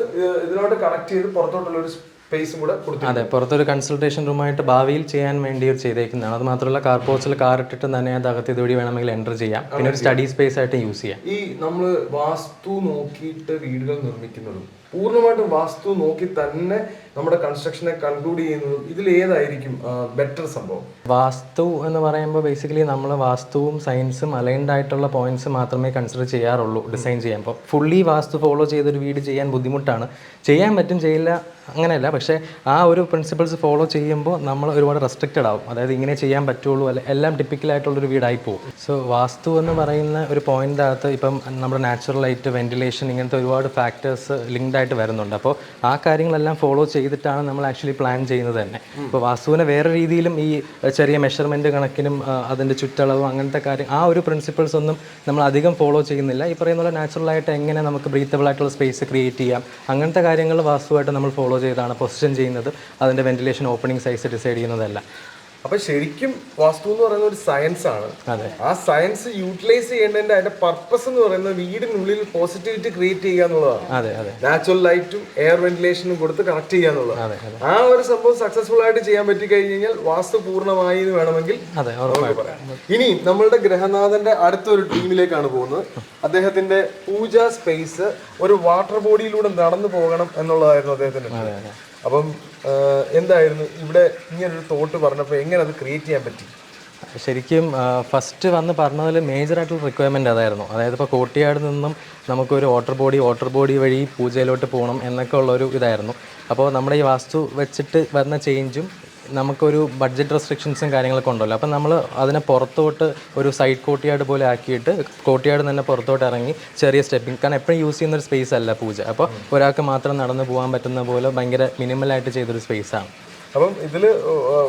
B: ഇതിനോട് കണക്ട് ചെയ്ത് പുറത്തോട്ടുള്ള ഒരു സ്പേസും കൂടെ കൊടുത്തു
C: അതെ പുറത്തൊരു കൺസൾട്ടേഷൻ റൂമായിട്ട് ഭാവിയിൽ ചെയ്യാൻ വേണ്ടി ഒരു ചെയ്തേക്കുന്നതാണ്. അത് മാത്രമല്ല കാർ പോർച്ചിൽ കാർ ഇട്ടിട്ട് തന്നെ അത് അകത്ത് ഇതുവഴി വേണമെങ്കിൽ എന്റർ ചെയ്യാം. പിന്നെ ഒരു സ്റ്റഡി സ്പേസ് ആയിട്ട് യൂസ് ചെയ്യാം.
B: ഈ നമ്മൾ വാസ്തു നോക്കിയിട്ട് വീടുകൾ നിർമ്മിക്കുന്നതും പൂർണമായിട്ടും വാസ്തു നോക്കി തന്നെ നമ്മുടെ കൺസ്ട്രക്ഷനെ കൺക്ലൂഡ് ചെയ്യുന്നത് ഇതിൽ ഏതായിരിക്കും ബെറ്റർ സംഭവം?
C: വാസ്തു എന്ന് പറയുമ്പോൾ ബേസിക്കലി നമ്മൾ വാസ്തുവും സയൻസും അലൈൻഡ് ആയിട്ടുള്ള പോയിന്റ്സ് മാത്രമേ കൺസിഡർ ചെയ്യാറുള്ളൂ ഡിസൈൻ ചെയ്യാൻ. അപ്പോൾ ഫുള്ളി വാസ്തു ഫോളോ ചെയ്തൊരു വീട് ചെയ്യാൻ ബുദ്ധിമുട്ടാണ്. ചെയ്യാൻ പറ്റും ചെയ്യില്ല അങ്ങനെയല്ല. പക്ഷേ ആ ഒരു പ്രിൻസിപ്പിൾസ് ഫോളോ ചെയ്യുമ്പോൾ നമ്മൾ ഒരുപാട് റെസ്ട്രിക്റ്റഡ് ആവും. അതായത് ഇങ്ങനെ ചെയ്യാൻ പറ്റുള്ളൂ അല്ലെ എല്ലാം ടിപ്പിക്കലായിട്ടുള്ളൊരു വീടായി പോകും സോ വാസ്തു എന്ന് പറയുന്ന ഒരു പോയിന്റ് അകത്ത് ഇപ്പം നമ്മുടെ നാച്ചുറൽ ലൈറ്റ് വെന്റിലേഷൻ ഇങ്ങനത്തെ ഒരുപാട് ഫാക്ടേഴ്സ് ലിങ്ക്ഡ് ആയിട്ട് വരുന്നുണ്ട്. അപ്പോൾ ആ കാര്യങ്ങളെല്ലാം ഫോളോ ചെയ്തിട്ടാണ് നമ്മൾ ആക്ച്വലി പ്ലാൻ ചെയ്യുന്നത് തന്നെ. ഇപ്പോൾ വാസ്തുവിനെ വേറെ രീതിയിലും ഈ ചെറിയ മെഷർമെന്റ് കണക്കിനും അതിന്റെ ചുറ്റളവും അങ്ങനത്തെ കാര്യം ആ ഒരു പ്രിൻസിപ്പിൾസ് ഒന്നും നമ്മൾ അധികം ഫോളോ ചെയ്യുന്നില്ല. ഈ പറയുന്ന പോലെ നാച്ചുറലായിട്ട് എങ്ങനെ നമുക്ക് ബ്രീത്തബിൾ ആയിട്ടുള്ള സ്പേസ് ക്രിയേറ്റ് ചെയ്യാം അങ്ങനത്തെ കാര്യങ്ങൾ വാസ്തുവായിട്ട് നമ്മൾ ഫോളോ ചെയ്താണ് പൊസിഷൻ ചെയ്യുന്നത് അതിന്റെ വെന്റിലേഷൻ ഓപ്പണിംഗ് സൈസ് ഡിസൈഡ് ചെയ്യുന്നതല്ല.
B: അപ്പൊ ശരിക്കും വാസ്തു എന്ന് പറയുന്ന ഒരു സയൻസ് ആണ്. ആ സയൻസ് യൂട്ടിലൈസ് ചെയ്യേണ്ടതിന്റെ അതിന്റെ പർപ്പസ് എന്ന് പറയുന്നത് വീടിനുള്ളിൽ പോസിറ്റിവിറ്റി ക്രിയേറ്റ് ചെയ്യുക എന്നുള്ളതാണ്. നാച്ചുറൽ ലൈറ്റും എയർ വെന്റിലേഷനും കൊടുത്ത് കറക്റ്റ് ചെയ്യുക എന്നുള്ളതാണ്. ആ ഒരു സംഭവം സക്സസ്ഫുൾ ആയിട്ട് ചെയ്യാൻ പറ്റി കഴിഞ്ഞു കഴിഞ്ഞാൽ വാസ്തു പൂർണമായി എന്ന് വേണമെങ്കിൽ ഇനി നമ്മളുടെ ഗ്രഹനാഥന്റെ അടുത്തൊരു ടീമിലേക്കാണ് പോകുന്നത്. അദ്ദേഹത്തിന്റെ പൂജ സ്പേസ് ഒരു വാട്ടർ ബോഡിയിലൂടെ നടന്നു പോകണം എന്നുള്ളതായിരുന്നു അദ്ദേഹത്തിന്റെ. അപ്പം എന്തായിരുന്നു? ഇവിടെ ഇങ്ങനൊരു തോട്ട് പറഞ്ഞപ്പോൾ എങ്ങനെ അത് ക്രിയേറ്റ് ചെയ്യാൻ പറ്റി?
C: ശരിക്കും ഫസ്റ്റ് വന്ന് പറഞ്ഞതിൽ മേജറായിട്ടുള്ള റിക്വയർമെന്റ് അതായിരുന്നു. അതായത് ഇപ്പോൾ കോട്ടിയാട് നിന്നും നമുക്കൊരു വാട്ടർ ബോഡി വാട്ടർ ബോഡി വഴി പൂജയിലോട്ട് പോകണം എന്നൊക്കെ ഉള്ളൊരു ഇതായിരുന്നു. അപ്പോൾ നമ്മുടെ ഈ വാസ്തു വെച്ചിട്ട് വന്ന ചേഞ്ചും നമുക്കൊരു ബഡ്ജറ്റ് റെസ്ട്രിക്ഷൻസും കാര്യങ്ങളൊക്കെ ഉണ്ടല്ലോ. അപ്പം നമ്മൾ അതിനെ പുറത്തോട്ട് ഒരു സൈഡ് കോട്ടിയാട് പോലെ ആക്കിയിട്ട് കോട്ടിയാട് തന്നെ പുറത്തോട്ട് ഇറങ്ങി ചെറിയ സ്റ്റെപ്പിംഗ് കാരണം എപ്പോഴും യൂസ് ചെയ്യുന്ന ഒരു സ്പേസ് അല്ല പൂജ. അപ്പോൾ ഒരാൾക്ക് മാത്രം നടന്നു പോകാൻ പറ്റുന്ന പോലെ ഭയങ്കര മിനിമലായിട്ട് ചെയ്തൊരു സ്പേസാണ്
B: അപ്പം ഇതിൽ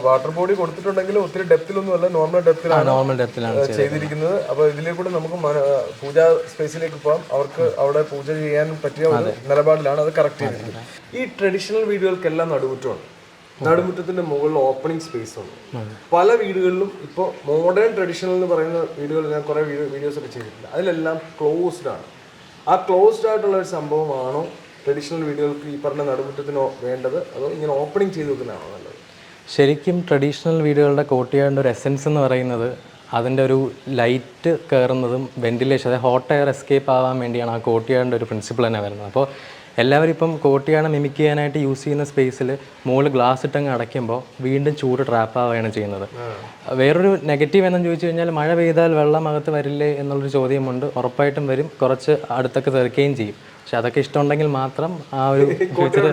B: വാട്ടർ ബോഡി കൊടുത്തിട്ടുണ്ടെങ്കിൽ ഒത്തിരി ഡെപ്തിലൊന്നും അല്ല നോർമൽ ഡെപ്തിലാണ്
C: നോർമൽ ഡെപ്തിലാണ്
B: ചെയ്തിരിക്കുന്നത്. അപ്പൊ ഇതിലേക്കൂടെ നമുക്ക് പൂജാ സ്പേസിലേക്ക് പോകാം അവർക്ക് അവിടെ പൂജ ചെയ്യാൻ പറ്റിയ ഒരു നിലപാടിലാണ് അത് കറക്റ്റ് ചെയ്തിരിക്കുന്നത്. ഈ ട്രഡീഷണൽ വീടുകൾക്കെല്ലാം നടുമുറ്റമാണ് നടുമുറ്റത്തിന്റെ മുകളിൽ ഓപ്പണിംഗ് സ്പേസ് ഉണ്ട് പല വീടുകളിലും ഇപ്പോൾ മോഡേൺ ട്രഡീഷണൽ എന്ന് പറയുന്ന വീടുകൾ ഞാൻ കുറെ വീഡിയോസ് ഒക്കെ ചെയ്തിട്ടുണ്ട്. അതിലെല്ലാം ക്ലോസ്ഡ് ആണ്. ആ ക്ലോസ്ഡ് ആയിട്ടുള്ള ഒരു സംഭവമാണോ ട്രഡീഷണൽ വീടുകൾക്ക് ഈ പറഞ്ഞ നടുമുറ്റത്തിനോ വേണ്ടത്? അതോ ഇങ്ങനെ ഓപ്പണിംഗ് ചെയ്ത് വെക്കുന്നതാണോ നല്ലത്?
C: ശരിക്കും ട്രഡീഷണൽ വീടുകളുടെ കോട്ടിയാടിന്റെ ഒരു എസെൻസ് എന്ന് പറയുന്നത് അതിന്റെ ഒരു ലൈറ്റ് കയറുന്നതും വെന്റിലേഷൻ അതായത് ഹോട്ട് എയർ എസ്കേപ്പ് ആവാൻ വേണ്ടിയാണ് ആ കോട്ടിയാടിന്റെ ഒരു പ്രിൻസിപ്പിൾ തന്നെ വരുന്നത്. അപ്പോൾ എല്ലാവരും ഇപ്പം കോട്ടിയാണ് മിമിക് ചെയ്യാനായിട്ട് യൂസ് ചെയ്യുന്ന സ്പേസിൽ മുകളിൽ ഗ്ലാസ് ഇട്ടങ്ങ് അടയ്ക്കുമ്പോൾ വീണ്ടും ചൂട് ട്രാപ്പ് ആവുകയാണ് ചെയ്യുന്നത്. വേറൊരു നെഗറ്റീവ് എന്ന് ചോദിച്ചു കഴിഞ്ഞാൽ മഴ പെയ്താൽ വെള്ളം അകത്ത് വരില്ലേ എന്നുള്ളൊരു ചോദ്യമുണ്ട്. ഉറപ്പായിട്ടും വരും. കുറച്ച് അടുത്തൊക്കെ തെറിക്കുകയും ചെയ്യും. പക്ഷെ അതൊക്കെ ഇഷ്ടമുണ്ടെങ്കിൽ മാത്രം ആ ഒരു <laughs> ഫ്യൂച്ചർ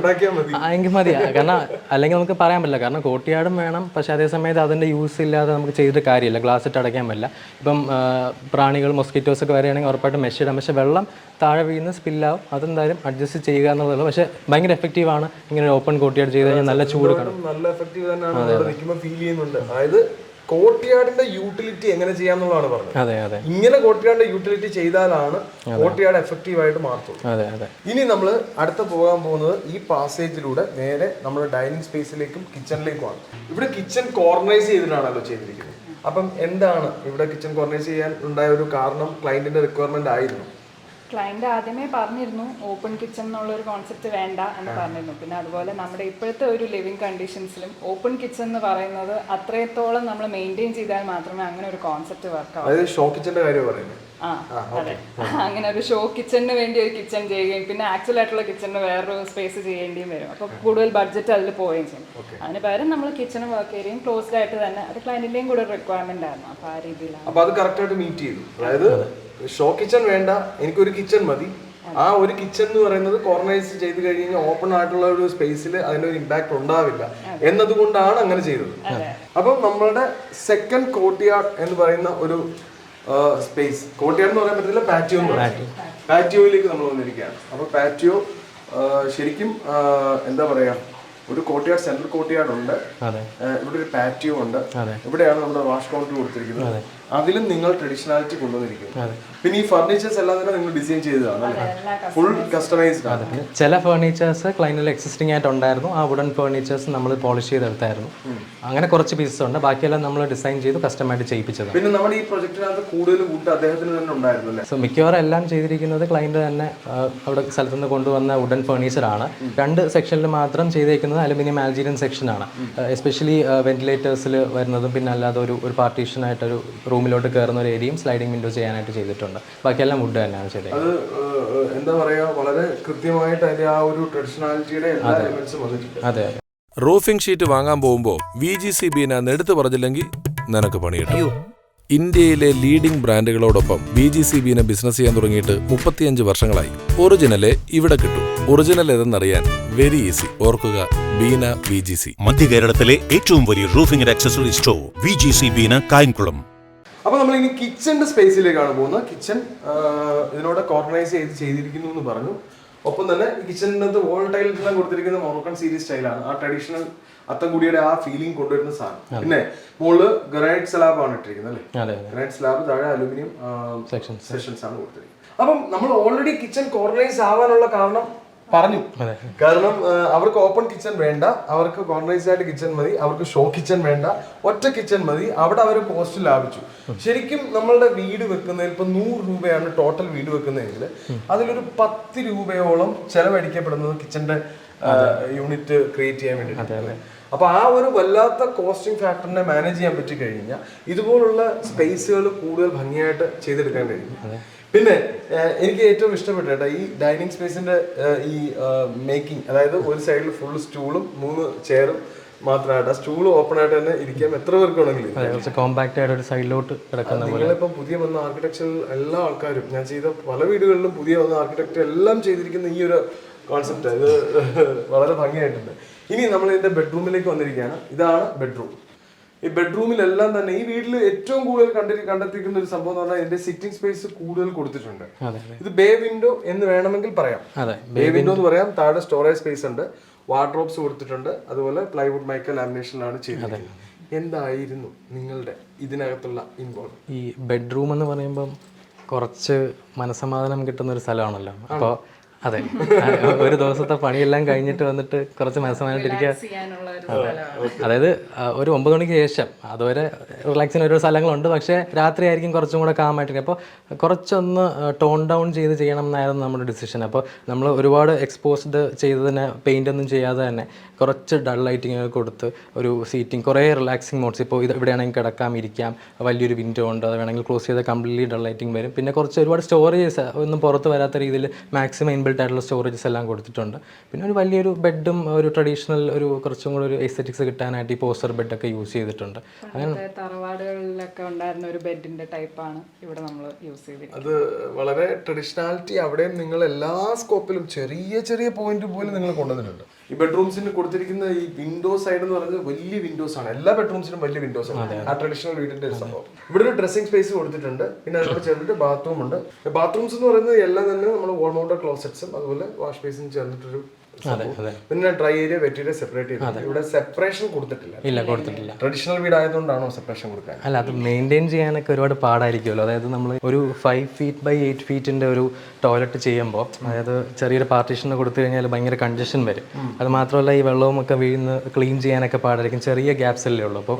C: എങ്കിൽ മതി. കാരണം അല്ലെങ്കിൽ നമുക്ക് പറയാൻ പറ്റില്ല. കാരണം കോട്ടിയാടും വേണം. പക്ഷെ അതേസമയത്ത് അതിന്റെ യൂസ് ഇല്ലാതെ നമുക്ക് ചെയ്തിട്ട് കാര്യമില്ല. ഗ്ലാസ് ഇട്ട് അടയ്ക്കാൻ പറ്റില്ല. ഇപ്പം പ്രാണികൾ മൊസ്കിറ്റോസ് ഒക്കെ വരികയാണെങ്കിൽ ഉറപ്പായിട്ടും മെഷ് ഇടാം. പക്ഷേ വെള്ളം താഴെ വീഴുന്ന സ്പില്ലാവും അതെന്തായാലും അഡ്ജസ്റ്റ് ചെയ്യുക എന്നുള്ളത് പക്ഷേ ഭയങ്കര ആണ് ഇങ്ങനെ ഓപ്പൺ കോട്ടിയാട് ചെയ്ത് കഴിഞ്ഞാൽ നല്ല ചൂട് കാണും.
B: നല്ല എഫക്റ്റീവ് തന്നെയാണ് ഫീൽ ചെയ്യുന്നുണ്ട്. അതായത് കോട്ടിയാടിന്റെ യൂട്ടിലിറ്റി എങ്ങനെ ചെയ്യാന്നുള്ളതാണ് പറഞ്ഞത്.
C: അതെ അതെ.
B: ഇങ്ങനെ കോട്ടിയാടിന്റെ യൂട്ടിലിറ്റി ചെയ്താലാണ് കോട്ടിയാട് എഫക്റ്റീവ് ആയിട്ട് മാറത്തുള്ളൂ
C: അതെ അതെ.
B: ഇനി നമ്മൾ അടുത്ത പോകാൻ പോകുന്നത് ഈ പാസേജിലൂടെ നേരെ നമ്മൾ ഡൈനിങ് സ്പേസിലേക്കും കിച്ചണിലേക്കുമാണ് ഇവിടെ കിച്ചൺ കോർണറൈസ് ചെയ്തിട്ടാണല്ലോ ചെയ്തിരിക്കുന്നത്. അപ്പം എന്താണ് ഇവിടെ കിച്ചൺ കോർണറൈസ് ചെയ്യാൻ ഉണ്ടായ ഒരു കാരണം ക്ലയന്റിന്റെ റിക്വയർമെന്റ് ആയിരുന്നു.
A: ക്ലയന്റ് ആദ്യമേ പറഞ്ഞിരുന്നു ഓപ്പൺ കിച്ചൺ എന്നുള്ള ഒരു കോൺസെപ്റ്റ് വേണ്ട എന്ന് പറഞ്ഞിരുന്നു. പിന്നെ അതുപോലെ നമ്മുടെ ഇപ്പോഴത്തെ ഒരു ലിവിങ് കണ്ടീഷൻസിലും ഓപ്പൺ കിച്ചൺ എന്ന് പറയുന്നത് അത്രത്തോളം നമ്മൾ മെയിന്റെയിൻ ചെയ്താൽ മാത്രമേ അങ്ങനെ ഒരു കോൺസെപ്റ്റ് വർക്ക്
B: ഷോ കിച്ചന്റെ കാര്യം പറയുന്നത്
A: ആ അതെ. <laughs> അങ്ങനെ ഒരു ഷോ കിച്ചണിന് വേണ്ടി ഒരു കിച്ചൺ ചെയ്യുകയും പിന്നെ ആക്ച്വൽ ആയിട്ടുള്ള കിച്ചണിന് വേറൊരു സ്പേസ് ചെയ്യേണ്ടിയും വരും. അപ്പോൾ കൂടുതൽ ബഡ്ജറ്റ് അതിൽ പോവുകയും ചെയ്യും. അതിന് പകരം നമ്മൾ കിച്ചണും വർക്ക് ഏരിയയും ക്ലോസ്ഡ് ആയിട്ട് തന്നെ അത് ക്ലയന്റിന്റെയും കൂടെ റിക്വയർമെന്റ് ആയിരുന്നു. അപ്പോൾ ആ രീതിയിലാണ്.
B: അപ്പോൾ അത് മീറ്റ് ചെയ്തു. അതായത് ഷോ കിച്ചൺ വേണ്ട എനിക്കൊരു കിച്ചൺ മതി. ആ ഒരു കിച്ചൺ എന്ന് പറയുന്നത് കോർണൈസ് ചെയ്ത് കഴിഞ്ഞാൽ ഓപ്പൺ ആയിട്ടുള്ള ഒരു സ്പേസിൽ അതിന്റെ ഒരു ഇമ്പാക്ട് ഉണ്ടാവില്ല. എന്നതുകൊണ്ടാണ് അങ്ങനെ ചെയ്തത്. അപ്പം നമ്മളുടെ സെക്കൻഡ് കോട്ടിയാർഡ് എന്ന് പറയുന്ന ഒരു സ്പേസ് കോട്ടിയാർഡ് എന്ന് പറയാൻ പറ്റില്ല പാറ്റിയോ എന്ന് പറയാം. പാറ്റിയോയിലേക്ക് നമ്മൾ വന്നിരിക്കുകയാണ്. അപ്പോൾ പാറ്റിയോ ശരിക്കും എന്താ പറയാ ഒരു കോട്ടിയാർഡ് സെൻട്രൽ കോട്ടിയാർഡ് ഉണ്ട്. ഇവിടെ ഒരു പാറ്റിയോ ഉണ്ട്. ഇവിടെയാണ് നമ്മുടെ വാഷ് കൗണ്ടർ കൊടുത്തിരിക്കുന്നത്. അതിലും നിങ്ങൾ ട്രഡീഷണാലിറ്റി കൊണ്ടുവന്നിരിക്കുന്നത്. പിന്നെ ഈ ഫർണിച്ചേഴ്സ് എല്ലാം തന്നെ നിങ്ങൾ ഡിസൈൻ ചെയ്തതാണ് ഫുൾ കസ്റ്റമൈസ്ഡ് ആണ്.
C: പിന്നെ ചില ഫേർണിച്ചേഴ്സ് ക്ലൈനിൽ എക്സിസ്റ്റിംഗ് ആയിട്ട് ഉണ്ടായിരുന്നു. ആ വുഡൻ ഫേർണിച്ചേഴ്സ് നമ്മൾ പോളിഷ് ചെയ്തെടുത്തായിരുന്നു. അങ്ങനെ കുറച്ച് പീസസ് ഉണ്ട്. ബാക്കിയെല്ലാം നമ്മൾ ഡിസൈൻ ചെയ്ത് കസ്റ്റമായിട്ട് ചെയ്യിപ്പിച്ചത്
B: പിന്നെ നമ്മുടെ ഈ പ്രൊജക്ടിനകത്ത് കൂടുതൽ വുഡ് അദ്ദേഹത്തിന് തന്നെ ഉണ്ടായിരുന്നു അല്ലേ?
C: സോ മിക്കവാറും എല്ലാം ചെയ്തിരിക്കുന്നത് ക്ലൈന്റ് തന്നെ അവിടെ സ്ഥലത്ത് നിന്ന് കൊണ്ടുവന്ന വുഡൻ ഫേർണിച്ചർ ആണ്. രണ്ട് സെക്ഷനിൽ മാത്രം ചെയ്തേക്കുന്നത് അലുമിനിയം ആൽജീരിയൻ സെക്ഷനാണ് എസ്പെഷ്യലി വെന്റിലേറ്റേഴ്സിൽ വരുന്നതും പിന്നെ അല്ലാതെ ഒരു ഒരു പാർട്ടീഷനായിട്ടൊരു റൂമിലോട്ട് കയറുന്ന ഒരു ഏരിയയും സ്ലൈഡിംഗ് വിൻഡോ ചെയ്യാനായിട്ട് ചെയ്തിട്ടുണ്ട്. ബാക്കിയെല്ലാം വുഡ് തന്നെയാണ് ചെയ്തത്
B: അത് എന്താ പറയുക വളരെ കൃത്യമായിട്ട് അതിന്റെ ആ ഒരു ട്രഡീഷണാലിറ്റിയുടെ എല്ലാ എലമെന്റ്സും വന്നിട്ടുണ്ട്.
C: അതെ
D: റൂഫിംഗ് ഷീറ്റ് വാങ്ങാൻ പോകുമ്പോൾ വി ജി സി ബീന എടുത്തു പറഞ്ഞില്ലെങ്കിൽ നിനക്ക് പണിയിട്ടു ഇന്ത്യയിലെ ലീഡിംഗ് ബ്രാൻഡുകളോടൊപ്പം ബി ജി സി ബീനെ ബിസിനസ് ചെയ്യാൻ തുടങ്ങിയിട്ട് മുപ്പത്തിയഞ്ച് വർഷങ്ങളായി. ഒറിജിനലെ ഇവിടെ കിട്ടും. ഒറിജിനൽ ഏതെന്നറിയാൻ വെരി ഈസി ഓർക്കുക ബീന ബി ജി സി
E: മധ്യ കേരളത്തിലെ ഏറ്റവും വലിയ roofing and accessory store V G C Beena Kayamkulam.
B: അപ്പൊ നമ്മൾ ഇനി കിച്ചന്റെ സ്പേസിലേക്കാണ് പോകുന്നത്. കിച്ചൺ ഇതിനോട് കോർണറൈസ് ചെയ്ത് ചെയ്തിരിക്കുന്നു എന്ന് പറഞ്ഞു. ഒപ്പം തന്നെ കിച്ചണിനകത്ത് വോൾ ടൈലെല്ലാം കൊടുത്തിരിക്കുന്ന മൊറോക്കൺ സീരീസ് സ്റ്റൈലാണ് ആ ട്രഡീഷണൽ അത്തംകുടിയുടെ ആ ഫീലിംഗ് കൊണ്ടുവരുന്ന സാധനം. പിന്നെ മുകളിൽ ഗ്രാനൈറ്റ് സ്ലാബ് ആണ് ഇട്ടിരിക്കുന്നത് അല്ലേ? ഗ്രാനൈറ്റ് സ്ലാബ് താഴെ അലുമിനിയം സെക്ഷൻസ് ആണ് കൊടുത്തിരിക്കുന്നത്. അപ്പം നമ്മൾ ഓൾറെഡി കിച്ചൺ കോർണറൈസ് ആവാനുള്ള കാരണം പറഞ്ഞു. കാരണം അവർക്ക് ഓപ്പൺ കിച്ചൺ വേണ്ട അവർക്ക് കോർണറൈസ്ഡ് ആയിട്ട് കിച്ചൺ മതി അവർക്ക് ഷോ കിച്ചൺ വേണ്ട ഒറ്റ കിച്ചൺ മതി അവിടെ അവർ പോസ്റ്റ് ലാഭിച്ചു. ശരിക്കും നമ്മളുടെ വീട് വെക്കുന്നതിൽ ഇപ്പൊ നൂറ് രൂപയാണ് ടോട്ടൽ വീട് വെക്കുന്നതെങ്കിൽ അതിലൊരു പത്ത് രൂപയോളം ചെലവഴിക്കപ്പെടുന്നത് കിച്ചന്റെ യൂണിറ്റ് ക്രിയേറ്റ് ചെയ്യാൻ വേണ്ടി അപ്പൊ ആ ഒരു വല്ലാത്ത കോസ്റ്റിംഗ് ഫാക്ടറിനെ മാനേജ് ചെയ്യാൻ പറ്റി കഴിഞ്ഞാൽ ഇതുപോലുള്ള സ്പേസുകൾ കൂടുതൽ ഭംഗിയായിട്ട് ചെയ്തെടുക്കാൻ കഴിയും. പിന്നെ എനിക്ക് ഏറ്റവും ഇഷ്ടപ്പെട്ട കേട്ടോ ഈ ഡൈനിങ് സ്പേസിന്റെ ഈ മേക്കിംഗ് അതായത് ഒരു സൈഡിൽ ഫുൾ സ്റ്റൂളും മൂന്ന് ചെയറും മാത്രമായിട്ട് ആ സ്റ്റൂൾ ഓപ്പൺ ആയിട്ട് തന്നെ ഇരിക്കാം എത്ര പേർക്ക് വേണമെങ്കിലും.
C: അതെ ആയിട്ട് ഒരു സൈഡിലോട്ട് കിടക്കുന്ന
B: നിങ്ങളിപ്പം പുതിയ വന്ന ആർക്കിടെക്ചർ എല്ലാ ആൾക്കാരും ഞാൻ ചെയ്ത പല വീടുകളിലും പുതിയ വന്ന ആർക്കിടെക്ട് എല്ലാം ചെയ്തിരിക്കുന്ന ഈ ഒരു കോൺസെപ്റ്റ് ഇത് <laughs> വളരെ ഭംഗിയായിട്ടുണ്ട്. ഇനി നമ്മൾ ഇതിന്റെ ബെഡ്റൂമിലേക്ക് വന്നിരിക്കുകയാണ്. ഇതാണ് ബെഡ്റൂം ഈ ബെഡ്റൂമിലെല്ലാം തന്നെ ഈ വീട്ടിൽ ഏറ്റവും കൂടുതൽ കണ്ടി കണ്ടെത്തിക്കുന്ന ഒരു സംഭവം എന്ന് പറഞ്ഞാൽ ഇതിന്റെ സിറ്റിംഗ് സ്പേസ് കൂടുതൽ കൊടുത്തിട്ടുണ്ട്. ഇത് ബേ വിൻഡോ എന്ന് വേണമെങ്കിൽ പറയാം. ബേ വിൻഡോ എന്ന് പറയാം. താഴെ സ്റ്റോറേജ് സ്പേസ് ഉണ്ട്. വാർഡ്രോബ്സ് കൊടുത്തിട്ടുണ്ട്. അതുപോലെ പ്ലൈവുഡ് മൈക്ക ലാമിനേഷനിലാണ് ചെയ്തിരിക്കുന്നത്. എന്തായിരുന്നു നിങ്ങളുടെ ഇതിനകത്തുള്ള ഇൻവോൾവ്
C: ഈ ബെഡ്റൂം എന്ന് പറയുമ്പം കുറച്ച് മനസമാധാനം കിട്ടുന്ന ഒരു സ്ഥലമാണല്ലോ. അപ്പോൾ അതെ. ഒരു ദിവസത്തെ പണിയെല്ലാം കഴിഞ്ഞിട്ട് വന്നിട്ട് കുറച്ച്
A: മനസ്സമായിട്ടിരിക്കുക.
C: അതായത് ഒരു ഒമ്പത് മണിക്ക് ശേഷം അതുവരെ റിലാക്സിന് ഓരോ സ്ഥലങ്ങളുണ്ട്. പക്ഷേ രാത്രി ആയിരിക്കും കുറച്ചും കൂടെ കാമായിട്ടിരിക്കും അപ്പോൾ കുറച്ചൊന്ന് ടോൺ ഡൗൺ ചെയ്ത് ചെയ്യണം എന്നായിരുന്നു നമ്മുടെ ഡിസിഷൻ അപ്പോൾ നമ്മൾ ഒരുപാട് എക്സ്പോസ്ഡ് ചെയ്തതിന് പെയിന്റ് ഒന്നും ചെയ്യാതെ തന്നെ കുറച്ച് ഡൾ ലൈറ്റിംഗ് കൊടുത്ത് ഒരു സീറ്റിംഗ് കുറേ റിലാക്സിങ് മോഡ്സ് ഇപ്പോൾ ഇത് ഇവിടെയാണെങ്കിൽ കിടക്കാം ഇരിക്കാം വലിയൊരു വിൻഡോ ഉണ്ട്. അത് വേണമെങ്കിൽ ക്ലോസ് ചെയ്താൽ കംപ്ലീറ്റ്ലി ഡൾ ലൈറ്റിംഗ് വരും. പിന്നെ കുറച്ച് ഒരുപാട് സ്റ്റോറേജസ് ഒന്നും പുറത്ത് വരാത്ത രീതിയിൽ മാക്സിമം ആയിട്ടുള്ള സ്റ്റോറേജസ് എല്ലാം കൊടുത്തിട്ടുണ്ട്. പിന്നെ ഒരു വലിയൊരു ബെഡും ഒരു ട്രഡീഷണൽ ഒരു കുറച്ചും കൂടെ ഒരു എസ്തെറ്റിക്സ് കിട്ടാനായിട്ട് ഈ പോസ്റ്റർ ബെഡൊക്കെ യൂസ് ചെയ്തിട്ടുണ്ട്.
A: അങ്ങനെ തറവാടുകളിലൊക്കെ ഉണ്ടായിരുന്ന ഒരു ബെഡിന്റെ ടൈപ്പാണ് ഇവിടെ നമ്മൾ യൂസ് ചെയ്തിരിക്കുന്നത്.
B: അത് വളരെ ട്രഡീഷണാലിറ്റി അവിടെയും നിങ്ങൾ എല്ലാ സ്കോപ്പിലും ചെറിയ ചെറിയ പോയിന്റ് പോലും നിങ്ങൾ കൊണ്ടുവന്നിട്ടുണ്ട്. ഈ ബെഡ്റൂംസിന് കൊടുത്തിരിക്കുന്ന ഈ വിൻഡോ സൈഡ് എന്ന് പറയുന്നത് വലിയ വിൻഡോസ് ആണ്. എല്ലാ ബെഡ്റൂംസിനും വലിയ വിൻഡോസ് ആണ്. ആ ട്രഡീഷണൽ വീടിന്റെ ഒരു സംഭവം. ഇവിടെ ഒരു ഡ്രസ്സിംഗ് സ്പേസ് കൊടുത്തിട്ടുണ്ട്. പിന്നെ അതിനോട് ചേർന്നിട്ട് ബാത്റൂം ഉണ്ട്. ബാത്റൂംസ് എന്ന് പറയുന്നത് എല്ലാം തന്നെ നമ്മൾ വോൾ മൗണ്ടർ ക്ലോസറ്റ്സും അതുപോലെ വാഷ് ബേസിൻ ചേർന്നിട്ടൊരു. പിന്നെ dry area wet area separate ചെയ്തിട്ടുണ്ട് ഇവിടെ സെപ്പറേഷൻ കൊടുത്തിട്ടില്ല.
C: ഇല്ല കൊടുത്തിട്ടില്ല.
B: ട്രഡീഷണൽ വീടായതുകൊണ്ടാണോ സെപ്പറേഷൻ കൊടുക്കാൻ?
C: അല്ല അത് മെയിന്റെയിൻ ചെയ്യാനൊക്കെ ഒരുപാട് പാടായിരിക്കുമല്ലോ. അതായത് നമ്മൾ ഒരു ഫൈവ് ഫീറ്റ് ബൈ എയ്റ്റ് ഫീറ്റിന്റെ ഒരു ടോയ്ലറ്റ് ചെയ്യുമ്പോൾ അതായത് ചെറിയൊരു പാർട്ടീഷൻ കൊടുത്തു കഴിഞ്ഞാൽ ഭയങ്കര കൺജഷൻ വരും. അത് മാത്രമല്ല ഈ വെള്ളവും ഒക്കെ വീഴുന്ന ക്ലീൻ ചെയ്യാനൊക്കെ പാടായിരിക്കും. ചെറിയ ഗ്യാപ്സ് അല്ലേ ഉള്ളൂ. അപ്പോൾ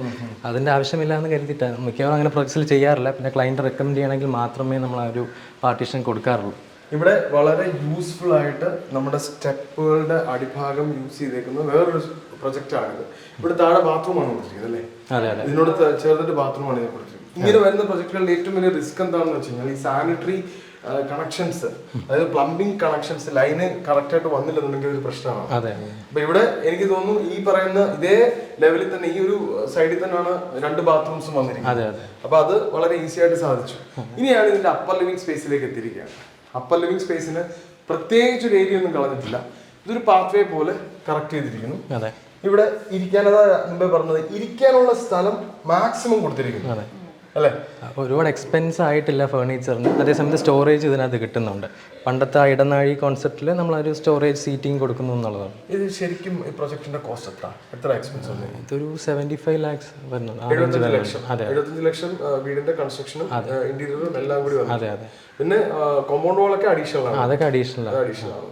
C: അതിന്റെ ആവശ്യമില്ല എന്ന് കരുതിയിട്ടാണ്. മിക്കവാറും അങ്ങനെ പ്രൊജക്ട്സിൽ ചെയ്യാറില്ല. പിന്നെ ക്ലയന്റ് റെക്കമെൻഡ് ചെയ്യണമെങ്കിൽ മാത്രമേ നമ്മൾ ആ ഒരു പാർട്ടീഷൻ കൊടുക്കാറുള്ളൂ.
B: ഇവിടെ വളരെ യൂസ്ഫുൾ ആയിട്ട് നമ്മുടെ സ്റ്റെപ്പുകളുടെ അടിഭാഗം യൂസ് ചെയ്തേക്കുന്ന വേറൊരു പ്രൊജക്റ്റ് ആണിത്. ഇവിടെ താഴെ ബാത്റൂം ആണ് കൊടുത്തിരിക്കുന്നത് അല്ലേ? ഇതിനോട് ചേർത്തിട്ട് ചേർന്നിട്ട് ബാത്റൂം ആണ് ഞാൻ കൊടുത്തിരിക്കുന്നത്. ഇങ്ങനെ വരുന്ന പ്രൊജക്ടുകളുടെ ഏറ്റവും വലിയ റിസ്ക് എന്താണെന്ന് വെച്ച് കഴിഞ്ഞാൽ ഈ സാനിറ്ററി കണക്ഷൻസ് അതായത് പ്ലംബിംഗ് കണക്ഷൻസ് ലൈന് കറക്റ്റ് ആയിട്ട് വന്നില്ലെന്നുണ്ടെങ്കിൽ ഒരു പ്രശ്നമാണ്. അപ്പൊ ഇവിടെ എനിക്ക് തോന്നുന്നു ഈ പറയുന്ന ഇതേ ലെവലിൽ തന്നെ ഈ ഒരു സൈഡിൽ തന്നെയാണ് രണ്ട് ബാത്റൂംസും വന്നിരിക്കുന്നത്. അപ്പൊ അത് വളരെ ഈസി ആയിട്ട് സാധിച്ചു. ഇനിയാണ് ഇതിന്റെ അപ്പർ ലിവിംഗ് സ്പേസിലേക്ക് എത്തിയിരിക്കുകയാണ്. അപ്പർ ലിവിംഗ് സ്പേസിന് പ്രത്യേകിച്ച് ഒരു ഏരിയ ഒന്നും കളഞ്ഞിട്ടില്ല. ഇതൊരു പാത്വേ പോലെ കറക്റ്റ് ചെയ്തിരിക്കുന്നു.
C: അതെ.
B: ഇവിടെ ഇരിക്കാനതാ മുമ്പേ പറഞ്ഞത് ഇരിക്കാനുള്ള സ്ഥലം മാക്സിമം കൊടുത്തിരിക്കുന്നു.
C: അതെ.
B: അല്ലേ?
C: ഒരുപാട് എക്സ്പെൻസ് ആയിട്ടില്ല ഫേർണിച്ചറിന് അതേസമയത്ത് സ്റ്റോറേജ് ഇതിനകത്ത് കിട്ടുന്നുണ്ട്. പണ്ടത്തെ ആ ഇടനാഴി കോൺസെപ്റ്റിൽ ഒരു സ്റ്റോറേജ് സീറ്റിംഗ് കൊടുക്കുന്നു എന്നുള്ളതാണ്.
B: ഇത് ശരിക്കും ഈ പ്രൊജക്ടിന്റെ കോസ്റ്റ് എത്ര? എത്ര എക്സ്പെൻസ് വന്നു
C: ഇതൊരു സെവന്റി ഫൈവ് ലാക്സ് വരുന്നുണ്ട്.
B: ലക്ഷം.
C: അതെ
B: എഴുപത്തഞ്ച് ലക്ഷം വീടിന്റെ കൺസ്ട്രക്ഷനും ഇന്റീരിയറും എല്ലാം കൂടി
C: അതെ അതെ.
B: പിന്നെ കോമ്പൗണ്ട് വാളൊക്കെ അഡീഷണൽ ആണ്.
C: അതൊക്കെ അഡീഷണൽ ആണ്.
B: അഡീഷണൽ ആണ്.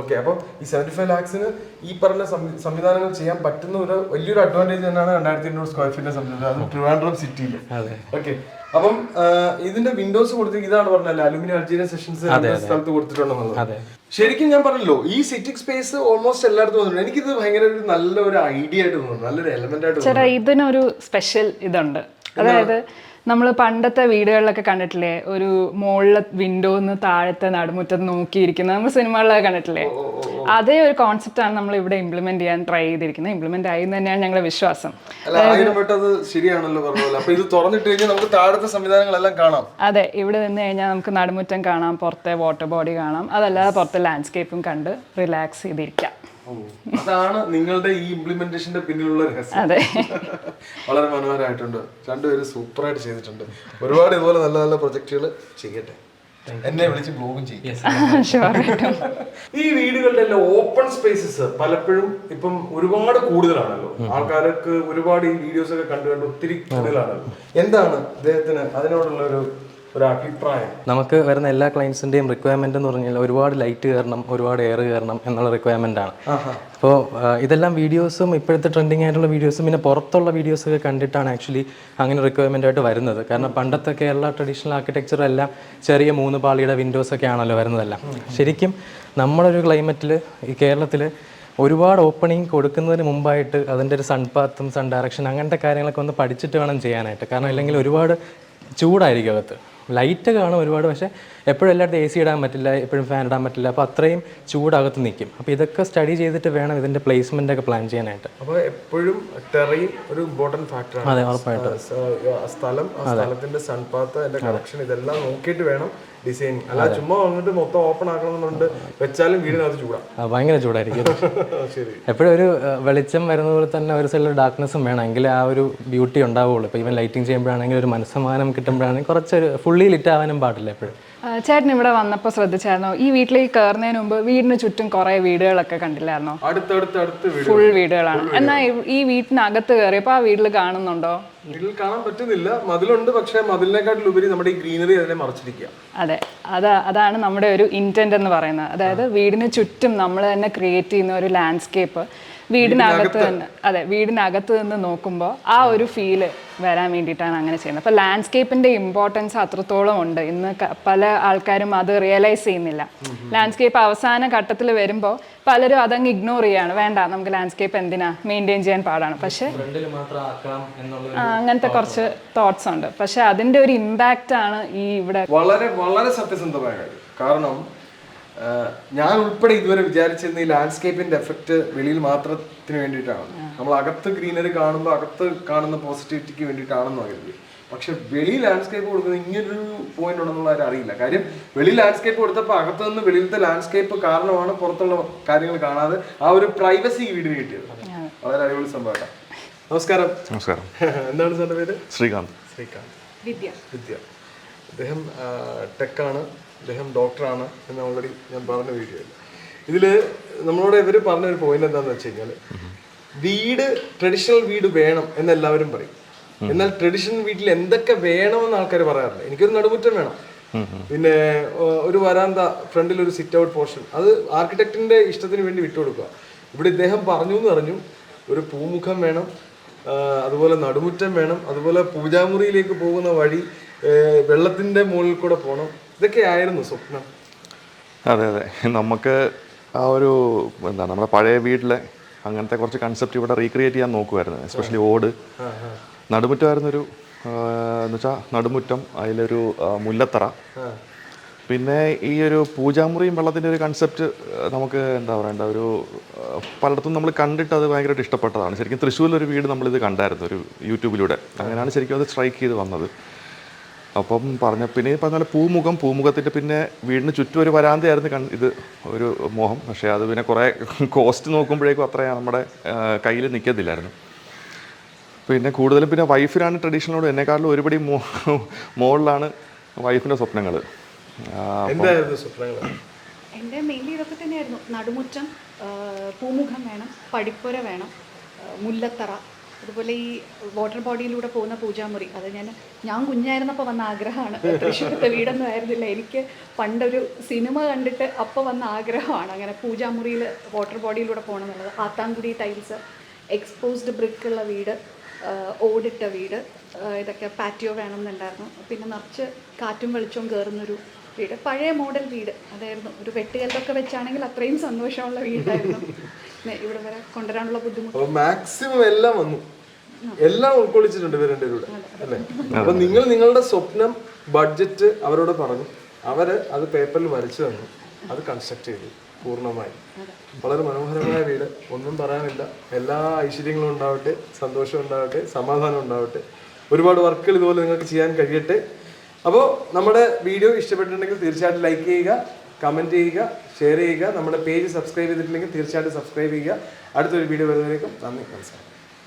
B: ഓക്കെ അപ്പം ഈ സെവന്റി ഫൈവ് ലാക്സിന് ഈ പറഞ്ഞ സംവിധാനങ്ങൾ ചെയ്യാൻ പറ്റുന്ന ഒരു വലിയൊരു അഡ്വാന്റേജ് തന്നെയാണ് രണ്ടായിരത്തി എണ്ണൂറ് സ്ക്വയർ ഫീറ്റിനെ സംബന്ധിച്ചത് അത് ട്രിവാൻഡ്രം സിറ്റിയിൽ
C: അതെ.
B: ഓക്കെ അപ്പം ഇതിന്റെ വിൻഡോസ് കൊടുത്തിട്ട് ഇതാണ് പറഞ്ഞത് അലുമിനിയം അർജീന സെഷൻസ് സ്ഥലത്ത് കൊടുത്തിട്ടുണ്ടെന്നുള്ളത്
C: അതെ.
B: ശരിക്കും ഞാൻ പറഞ്ഞല്ലോ ഈ സിറ്റിക് സ്പേസ് ഓൾമോസ്റ്റ് എല്ലായിടത്തും വന്നിട്ടുണ്ട്. എനിക്കിത് ഭയങ്കര ഒരു നല്ല ഒരു ഐഡിയ ആയിട്ട് തോന്നുന്നു. നല്ലൊരു എലമെന്റ് ആയിട്ട്
A: ഇതിനൊരു സ്പെഷ്യൽ ഇതുണ്ട്. അതായത് നമ്മൾ പണ്ടത്തെ വീടുകളിലൊക്കെ കണ്ടിട്ടില്ലേ? ഒരു മുകളിലെ വിൻഡോന്ന് താഴത്തെ നടുമുറ്റത്ത് നോക്കിയിരിക്കുന്നത് നമ്മൾ സിനിമകളിലൊക്കെ കണ്ടിട്ടില്ലേ? അതേ ഒരു കോൺസെപ്റ്റ് ആണ് നമ്മൾ ഇവിടെ ഇംപ്ലിമെന്റ് ചെയ്യാൻ ട്രൈ ചെയ്തിരിക്കുന്നത്. ഇംപ്ലിമെന്റ് ആയി തന്നെയാണ് ഞങ്ങളുടെ വിശ്വാസം.
B: അതെ
A: ഇവിടെ നിന്ന് കഴിഞ്ഞാൽ നമുക്ക് നടുമുറ്റം കാണാം പുറത്തെ വാട്ടർ ബോഡി കാണാം. അതല്ലാതെ പുറത്തെ ലാൻഡ്സ്കേപ്പും കണ്ട് റിലാക്സ് ചെയ്തിരിക്കാം.
B: അതാണ് നിങ്ങളുടെ ഈ ഇംപ്ലിമെന്റേഷന്റെ പിന്നിലുള്ള രഹസ്യം.
A: അതെ.
B: വളരെ മനോഹരമായിട്ടുണ്ട്. രണ്ടുപേരും സൂപ്പറായിട്ട് ചെയ്തിട്ടുണ്ട്. ഒരുപാട് ഇതുപോലെ നല്ല നല്ല പ്രൊജക്ടുകൾ ചെയ്യട്ടെ. എന്നെ വിളിച്ച് ബ്ലോഗും ചെയ്യും. ഈ വീടുകളുടെ എല്ലാം ഓപ്പൺ സ്പേസസ് പലപ്പോഴും ഇപ്പം ഒരുപാട് കൂടുതലാണല്ലോ. ആൾക്കാർക്ക് ഒരുപാട് ഈ വീഡിയോസ് ഒക്കെ കണ്ടു കണ്ട് ഒത്തിരി കൂടുതലാണല്ലോ. എന്താണ് അദ്ദേഹത്തിന് അതിനോടുള്ള ഒരു ഒരു അഭിപ്രായം
C: നമുക്ക് വരുന്ന എല്ലാ ക്ലയൻസിന്റെയും റിക്വയർമെന്റ് എന്ന് പറഞ്ഞാൽ ഒരുപാട് ലൈറ്റ് കയറണം ഒരുപാട് എയർ കയറണം എന്നുള്ള റിക്വയർമെന്റ് ആണ്. അപ്പോൾ ഇതെല്ലാം വീഡിയോസും ഇപ്പോഴത്തെ ട്രെൻഡിങ് ആയിട്ടുള്ള വീഡിയോസും പിന്നെ പുറത്തുള്ള വീഡിയോസ് ഒക്കെ കണ്ടിട്ടാണ് ആക്ച്വലി അങ്ങനെ റിക്വയർമെന്റ് ആയിട്ട് വരുന്നത്. കാരണം പണ്ടത്തെ കേരള ട്രഡീഷണൽ ആർക്കിടെക്ചർ എല്ലാം ചെറിയ മൂന്ന് പാളിയുടെ വിൻഡോസ് ഒക്കെ ആണല്ലോ വരുന്നതെല്ലാം. ശരിക്കും നമ്മളൊരു ക്ലൈമറ്റിൽ ഈ കേരളത്തിൽ ഒരുപാട് ഓപ്പണിങ് കൊടുക്കുന്നതിന് മുമ്പായിട്ട് അതിന്റെ ഒരു സൺപാത്തും സൺ ഡയറക്ഷൻ അങ്ങനത്തെ കാര്യങ്ങളൊക്കെ ഒന്ന് പഠിച്ചിട്ട് വേണം ചെയ്യാനായിട്ട്. കാരണം ഇല്ലെങ്കിൽ ഒരുപാട് ചൂടായിരിക്കും അകത്ത്. ലൈറ്റ് കാണും ഒരുപാട് പക്ഷേ എപ്പോഴും എല്ലായിടത്തും എ സി ഇടാൻ പറ്റില്ല എപ്പോഴും ഫാൻ ഇടാൻ പറ്റില്ല. അപ്പോൾ അത്രയും ചൂടകത്ത് നിൽക്കും അപ്പോൾ ഇതൊക്കെ സ്റ്റഡി ചെയ്തിട്ട് വേണം ഇതിന്റെ പ്ലേസ്മെന്റ് ഒക്കെ പ്ലാൻ ചെയ്യാനായിട്ട്.
B: അപ്പോൾ എപ്പോഴും ടെറയും ഒരു ഇമ്പോർട്ടന്റ് ഫാക്ടറാണ്
C: അതെ ഉറപ്പായിട്ടും.
B: സ്ഥലം സ്ഥലത്തിന്റെ സൺപാത്ത് അതിന്റെ കണക്ഷൻ ഇതെല്ലാം നോക്കിയിട്ട് വേണം ഡിസൈൻ അല്ല ചുമ്മാ വന്നിട്ട് മൊത്തം ഓപ്പൺ ആക്കണമെന്നുണ്ട്. വെച്ചാലും വീടിനകത്ത് ചൂടാ.
C: ഭയങ്കര ചൂടായിരിക്കും. <laughs>
B: ശരി.
C: എപ്പോഴും ഒരു വെളിച്ചം വരുന്ന പോലെ തന്നെ ഒരു സൈഡിൽ ഡാർക്ക്നെസ്സും വേണം. എങ്കിലേ ആ ഒരു ബ്യൂട്ടി ഉണ്ടാവുള്ളൂ. ഇപ്പോൾ ഈവൻ ലൈറ്റിംഗ് ചെയ്യുമ്പോഴാണെങ്കിൽ ഒരു മനസ്സമാനം കിട്ടുമ്പോഴാണെങ്കിൽ കുറച്ചൊരു ഫുള്ളി ലിറ്റ് ആവാനും പാടില്ല എപ്പോഴും.
A: ചേട്ടൻ ഇവിടെ വന്നപ്പോൾ ശ്രദ്ധിച്ചായിരുന്നോ? ഈ വീട്ടിലേക്ക് കയറുന്നതിന് മുമ്പ് വീടിന് ചുറ്റും കുറെ വീടുകളൊക്കെ കണ്ടില്ലായിരുന്നോ? ഫുൾ വീടുകളാണ്. എന്നാ ഈ വീട്ടിനകത്ത് കയറിയപ്പോ ആ വീട്ടിൽ കാണുന്നുണ്ടോ?
B: വീട്ടിൽ കാണാൻ പറ്റുന്നില്ല. മതിലുണ്ട് പക്ഷേ മതിലിനെക്കാട്ടിലുപരി നമ്മുടെ ഈ ഗ്രീനറി അതിനെ മറച്ചിരിക്കുക.
A: അതെ. അതാ അതാണ് നമ്മുടെ ഒരു ഇന്റന്റ് എന്ന് പറയുന്നത്. അതായത് വീടിന് ചുറ്റും നമ്മൾ തന്നെ ക്രിയേറ്റ് ചെയ്യുന്ന ഒരു ലാൻഡ്സ്കേപ്പ് വീടിനകത്ത് നിന്ന് അതെ വീടിനകത്ത് നിന്ന് നോക്കുമ്പോൾ ആ ഒരു ഫീൽ വരാൻ വേണ്ടിയിട്ടാണ് അങ്ങനെ ചെയ്യുന്നത്. അപ്പോൾ ലാൻഡ്സ്കേപ്പിന്റെ ഇമ്പോർട്ടൻസ് അത്രത്തോളം ഉണ്ട്. ഇന്ന് പല ആൾക്കാരും അത് റിയലൈസ് ചെയ്യുന്നില്ല. ലാൻഡ്സ്കേപ്പ് അവസാന ഘട്ടത്തിൽ വരുമ്പോൾ പലരും അതങ്ങ് ഇഗ്നോർ ചെയ്യാണ്. വേണ്ട നമുക്ക് ലാൻഡ്സ്കേപ്പ് എന്തിനാ? മെയിന്റെയിൻ ചെയ്യാൻ പാടാണ്. പക്ഷേ
C: ഫ്രണ്ടിൽ മാത്രം ആക്കാം എന്നുള്ള
A: ആ, അങ്ങനത്തെ കുറച്ച് തോട്ട്സ് ഉണ്ട്. പക്ഷെ അതിന്റെ ഒരു ഇമ്പാക്റ്റ് ആണ് ഈ ഇവിടെ
B: വളരെ വളരെ സത്യസന്ധമായ കാര്യം. കാരണം ഞാൻ ഉൾപ്പെടെ ഇതുവരെ വിചാരിച്ചിരുന്ന ഈ ലാൻഡ്സ്കേപ്പിന്റെ എഫക്റ്റ് വെളിയിൽ മാത്രത്തിന് വേണ്ടിയിട്ടാണ്. നമ്മൾ അകത്ത് ഗ്രീനറി കാണുമ്പോൾ അകത്ത് കാണുന്ന പോസിറ്റിവിറ്റിക്ക് വേണ്ടിയിട്ടാണെന്ന് കരുതി പക്ഷെ വെളി ലാൻഡ്സ്കേപ്പ് കൊടുക്കുന്നത് ഇങ്ങനൊരു പോയിന്റ് ഉണ്ടെന്നുള്ള കാര്യം അറിയില്ല. കാര്യം വെളി ലാൻഡ്സ്കേപ്പ് കൊടുത്തപ്പോൾ അകത്ത് നിന്ന് വെളിയിലത്തെ ലാൻഡ്സ്കേപ്പ് കാരണമാണ് പുറത്തുള്ള കാര്യങ്ങൾ കാണാതെ ആ ഒരു പ്രൈവസി വീടിന് കിട്ടിയത്. വളരെ അടിപൊളി സംഭവമാണ് നമസ്കാരം.
F: നമസ്കാരം. <laughs>
B: എന്താണ് സാറിന്റെ പേര്?
F: ശ്രീകാന്ത്.
B: ശ്രീകാന്ത്.
A: വിദ്യ.
B: വിദ്യ. അദ്ദേഹം ടെക്കാണ് അദ്ദേഹം ഡോക്ടറാണ് എന്ന് ഓൾറെഡി ഞാൻ പറഞ്ഞ വീഡിയോയിൽ ഇതിൽ നമ്മളോട് ഇവർ പറഞ്ഞ ഒരു പോയിന്റ് എന്താണെന്ന് വെച്ച് കഴിഞ്ഞാൽ വീട് ട്രഡീഷണൽ വീട് വേണം എന്ന് എല്ലാവരും പറയും. എന്നാൽ ട്രഡീഷണൽ വീട്ടിൽ എന്തൊക്കെ വേണമെന്ന് ആൾക്കാർ പറയാറില്ല. എനിക്കൊരു നടുമുറ്റം വേണം. പിന്നെ ഒരു വരാന്ത ഫ്രണ്ടിൽ ഒരു സിറ്റ് ഔട്ട് പോർഷൻ അത് ആർക്കിടെക്റ്റിന്റെ ഇഷ്ടത്തിന് വേണ്ടി വിട്ടുകൊടുക്കുക ഇവിടെ ഇദ്ദേഹം പറഞ്ഞു എന്ന് പറഞ്ഞു ഒരു പൂമുഖം വേണം അതുപോലെ നടുമുറ്റം വേണം അതുപോലെ പൂജാമുറിയിലേക്ക് പോകുന്ന വഴി വെള്ളത്തിന്റെ മുകളിൽ കൂടെ പോകണം ഇതൊക്കെ ആയിരുന്നു സ്വപ്നം.
F: അതെ അതെ. നമുക്ക് ആ ഒരു എന്താ നമ്മുടെ പഴയ വീട്ടിലെ അങ്ങനത്തെ കുറച്ച് കൺസെപ്റ്റ് ഇവിടെ റീക്രിയേറ്റ് ചെയ്യാൻ നോക്കുമായിരുന്നു എസ്പെഷ്യലി ഓട്. നടുമുറ്റമായിരുന്നൊരു ഒരു എന്ന് വെച്ചാൽ നടുമുറ്റം അതിലൊരു മുല്ലത്തറ. പിന്നെ ഈ ഒരു പൂജാമുറിയും വെള്ളത്തിന്റെ ഒരു കൺസെപ്റ്റ് നമുക്ക് എന്താ പറയണ്ട ഒരു പലയിടത്തും നമ്മൾ കണ്ടിട്ട് അത് ഭയങ്കരമായിട്ട് ഇഷ്ടപ്പെട്ടതാണ്. ശരിക്കും തൃശ്ശൂരിലൊരു വീട് നമ്മളിത് കണ്ടായിരുന്നു ഒരു യൂട്യൂബിലൂടെ. അങ്ങനെയാണ് ശരിക്കും അത് സ്ട്രൈക്ക് ചെയ്ത് വന്നത്. അപ്പം പറഞ്ഞ പിന്നെ ഈ പറഞ്ഞ പോലെ പൂമുഖം പൂമുഖത്തിന്റെ പിന്നെ വീടിന് ചുറ്റും ഒരു വരാന്തയായിരുന്നു കൺ ഇത് ഒരു മോഹം. പക്ഷേ അത് പിന്നെ കുറേ കോസ്റ്റ് നോക്കുമ്പോഴേക്കും അത്ര നമ്മുടെ കയ്യിൽ നിൽക്കത്തില്ലായിരുന്നു പിന്നെ കൂടുതലും പിന്നെ വൈഫിനാണ് ട്രഡീഷണലോട് എന്നെക്കാട്ടിലും ഒരുപടി മോ മോളിലാണ് വൈഫിന്റെ സ്വപ്നങ്ങൾ
G: എന്റെ മെയിൻലി ഇതൊക്കെ തന്നെയായിരുന്നു. നടുമുറ്റം പൂമുഖം വേണം പടിപ്പുര വേണം മുല്ലത്തറ അതുപോലെ ഈ വാട്ടർ ബോഡിയിലൂടെ പോകുന്ന പൂജാമുറി. അത് ഞാൻ ഞാൻ കുഞ്ഞായിരുന്നപ്പോൾ വന്ന ആഗ്രഹമാണ്. തൃശ്ശൂരത്തെ വീടൊന്നും ആയിരുന്നില്ല. എനിക്ക് പണ്ടൊരു സിനിമ കണ്ടിട്ട് അപ്പോൾ വന്ന ആഗ്രഹമാണ് അങ്ങനെ പൂജാമുറിയിൽ വാട്ടർ ബോഡിയിലൂടെ പോകണം എന്നുള്ളത് ആത്താങ്കുടി ടൈൽസ് എക്സ്പോസ്ഡ് ബ്രിക്കുള്ള വീട് ഓടിട്ട വീട് ഇതൊക്കെ പാറ്റിയോ വേണമെന്നുണ്ടായിരുന്നു. പിന്നെ നിറച്ച് കാറ്റും വെളിച്ചവും കയറുന്നൊരു വീട്. പഴയ മോഡൽ വീട്. അതായിരുന്നു. ഒരു വെട്ടുകല്ലൊക്കെ വെച്ചാണെങ്കിൽ അത്രയും സന്തോഷമുള്ള വീടായിരുന്നു. ഇവിടെ വരെ കൊണ്ടുവരാനുള്ള ബുദ്ധിമുട്ട്.
B: മാക്സിമം എല്ലാം വന്നു. എല്ലാം ഉൾക്കൊള്ളിച്ചിട്ടുണ്ട് ഇവർ രണ്ടുപേരുടെ അല്ലേ? അപ്പൊ നിങ്ങൾ നിങ്ങളുടെ സ്വപ്നം ബഡ്ജറ്റ് അവരോട് പറഞ്ഞു. അവർ അത് പേപ്പറിൽ വരച്ചു തന്നു. അത് കൺസ്ട്രക്ട് ചെയ്തു പൂർണമായി. വളരെ മനോഹരമായ വീട്. ഒന്നും പറയാനില്ല. എല്ലാ ഐശ്വര്യങ്ങളും ഉണ്ടാവട്ടെ സന്തോഷം ഉണ്ടാവട്ടെ സമാധാനം ഉണ്ടാവട്ടെ. ഒരുപാട് വർക്കുകൾ ഇതുപോലെ നിങ്ങൾക്ക് ചെയ്യാൻ കഴിയട്ടെ. അപ്പോൾ നമ്മുടെ വീഡിയോ ഇഷ്ടപ്പെട്ടിട്ടുണ്ടെങ്കിൽ തീർച്ചയായിട്ടും ലൈക്ക് ചെയ്യുക കമന്റ് ചെയ്യുക ഷെയർ ചെയ്യുക. നമ്മുടെ പേജ് സബ്സ്ക്രൈബ് ചെയ്തിട്ടുണ്ടെങ്കിൽ തീർച്ചയായിട്ടും സബ്സ്ക്രൈബ് ചെയ്യുക. അടുത്തൊരു വീഡിയോ വരുന്നതിലേക്കും നന്ദി നമസ്കാരം.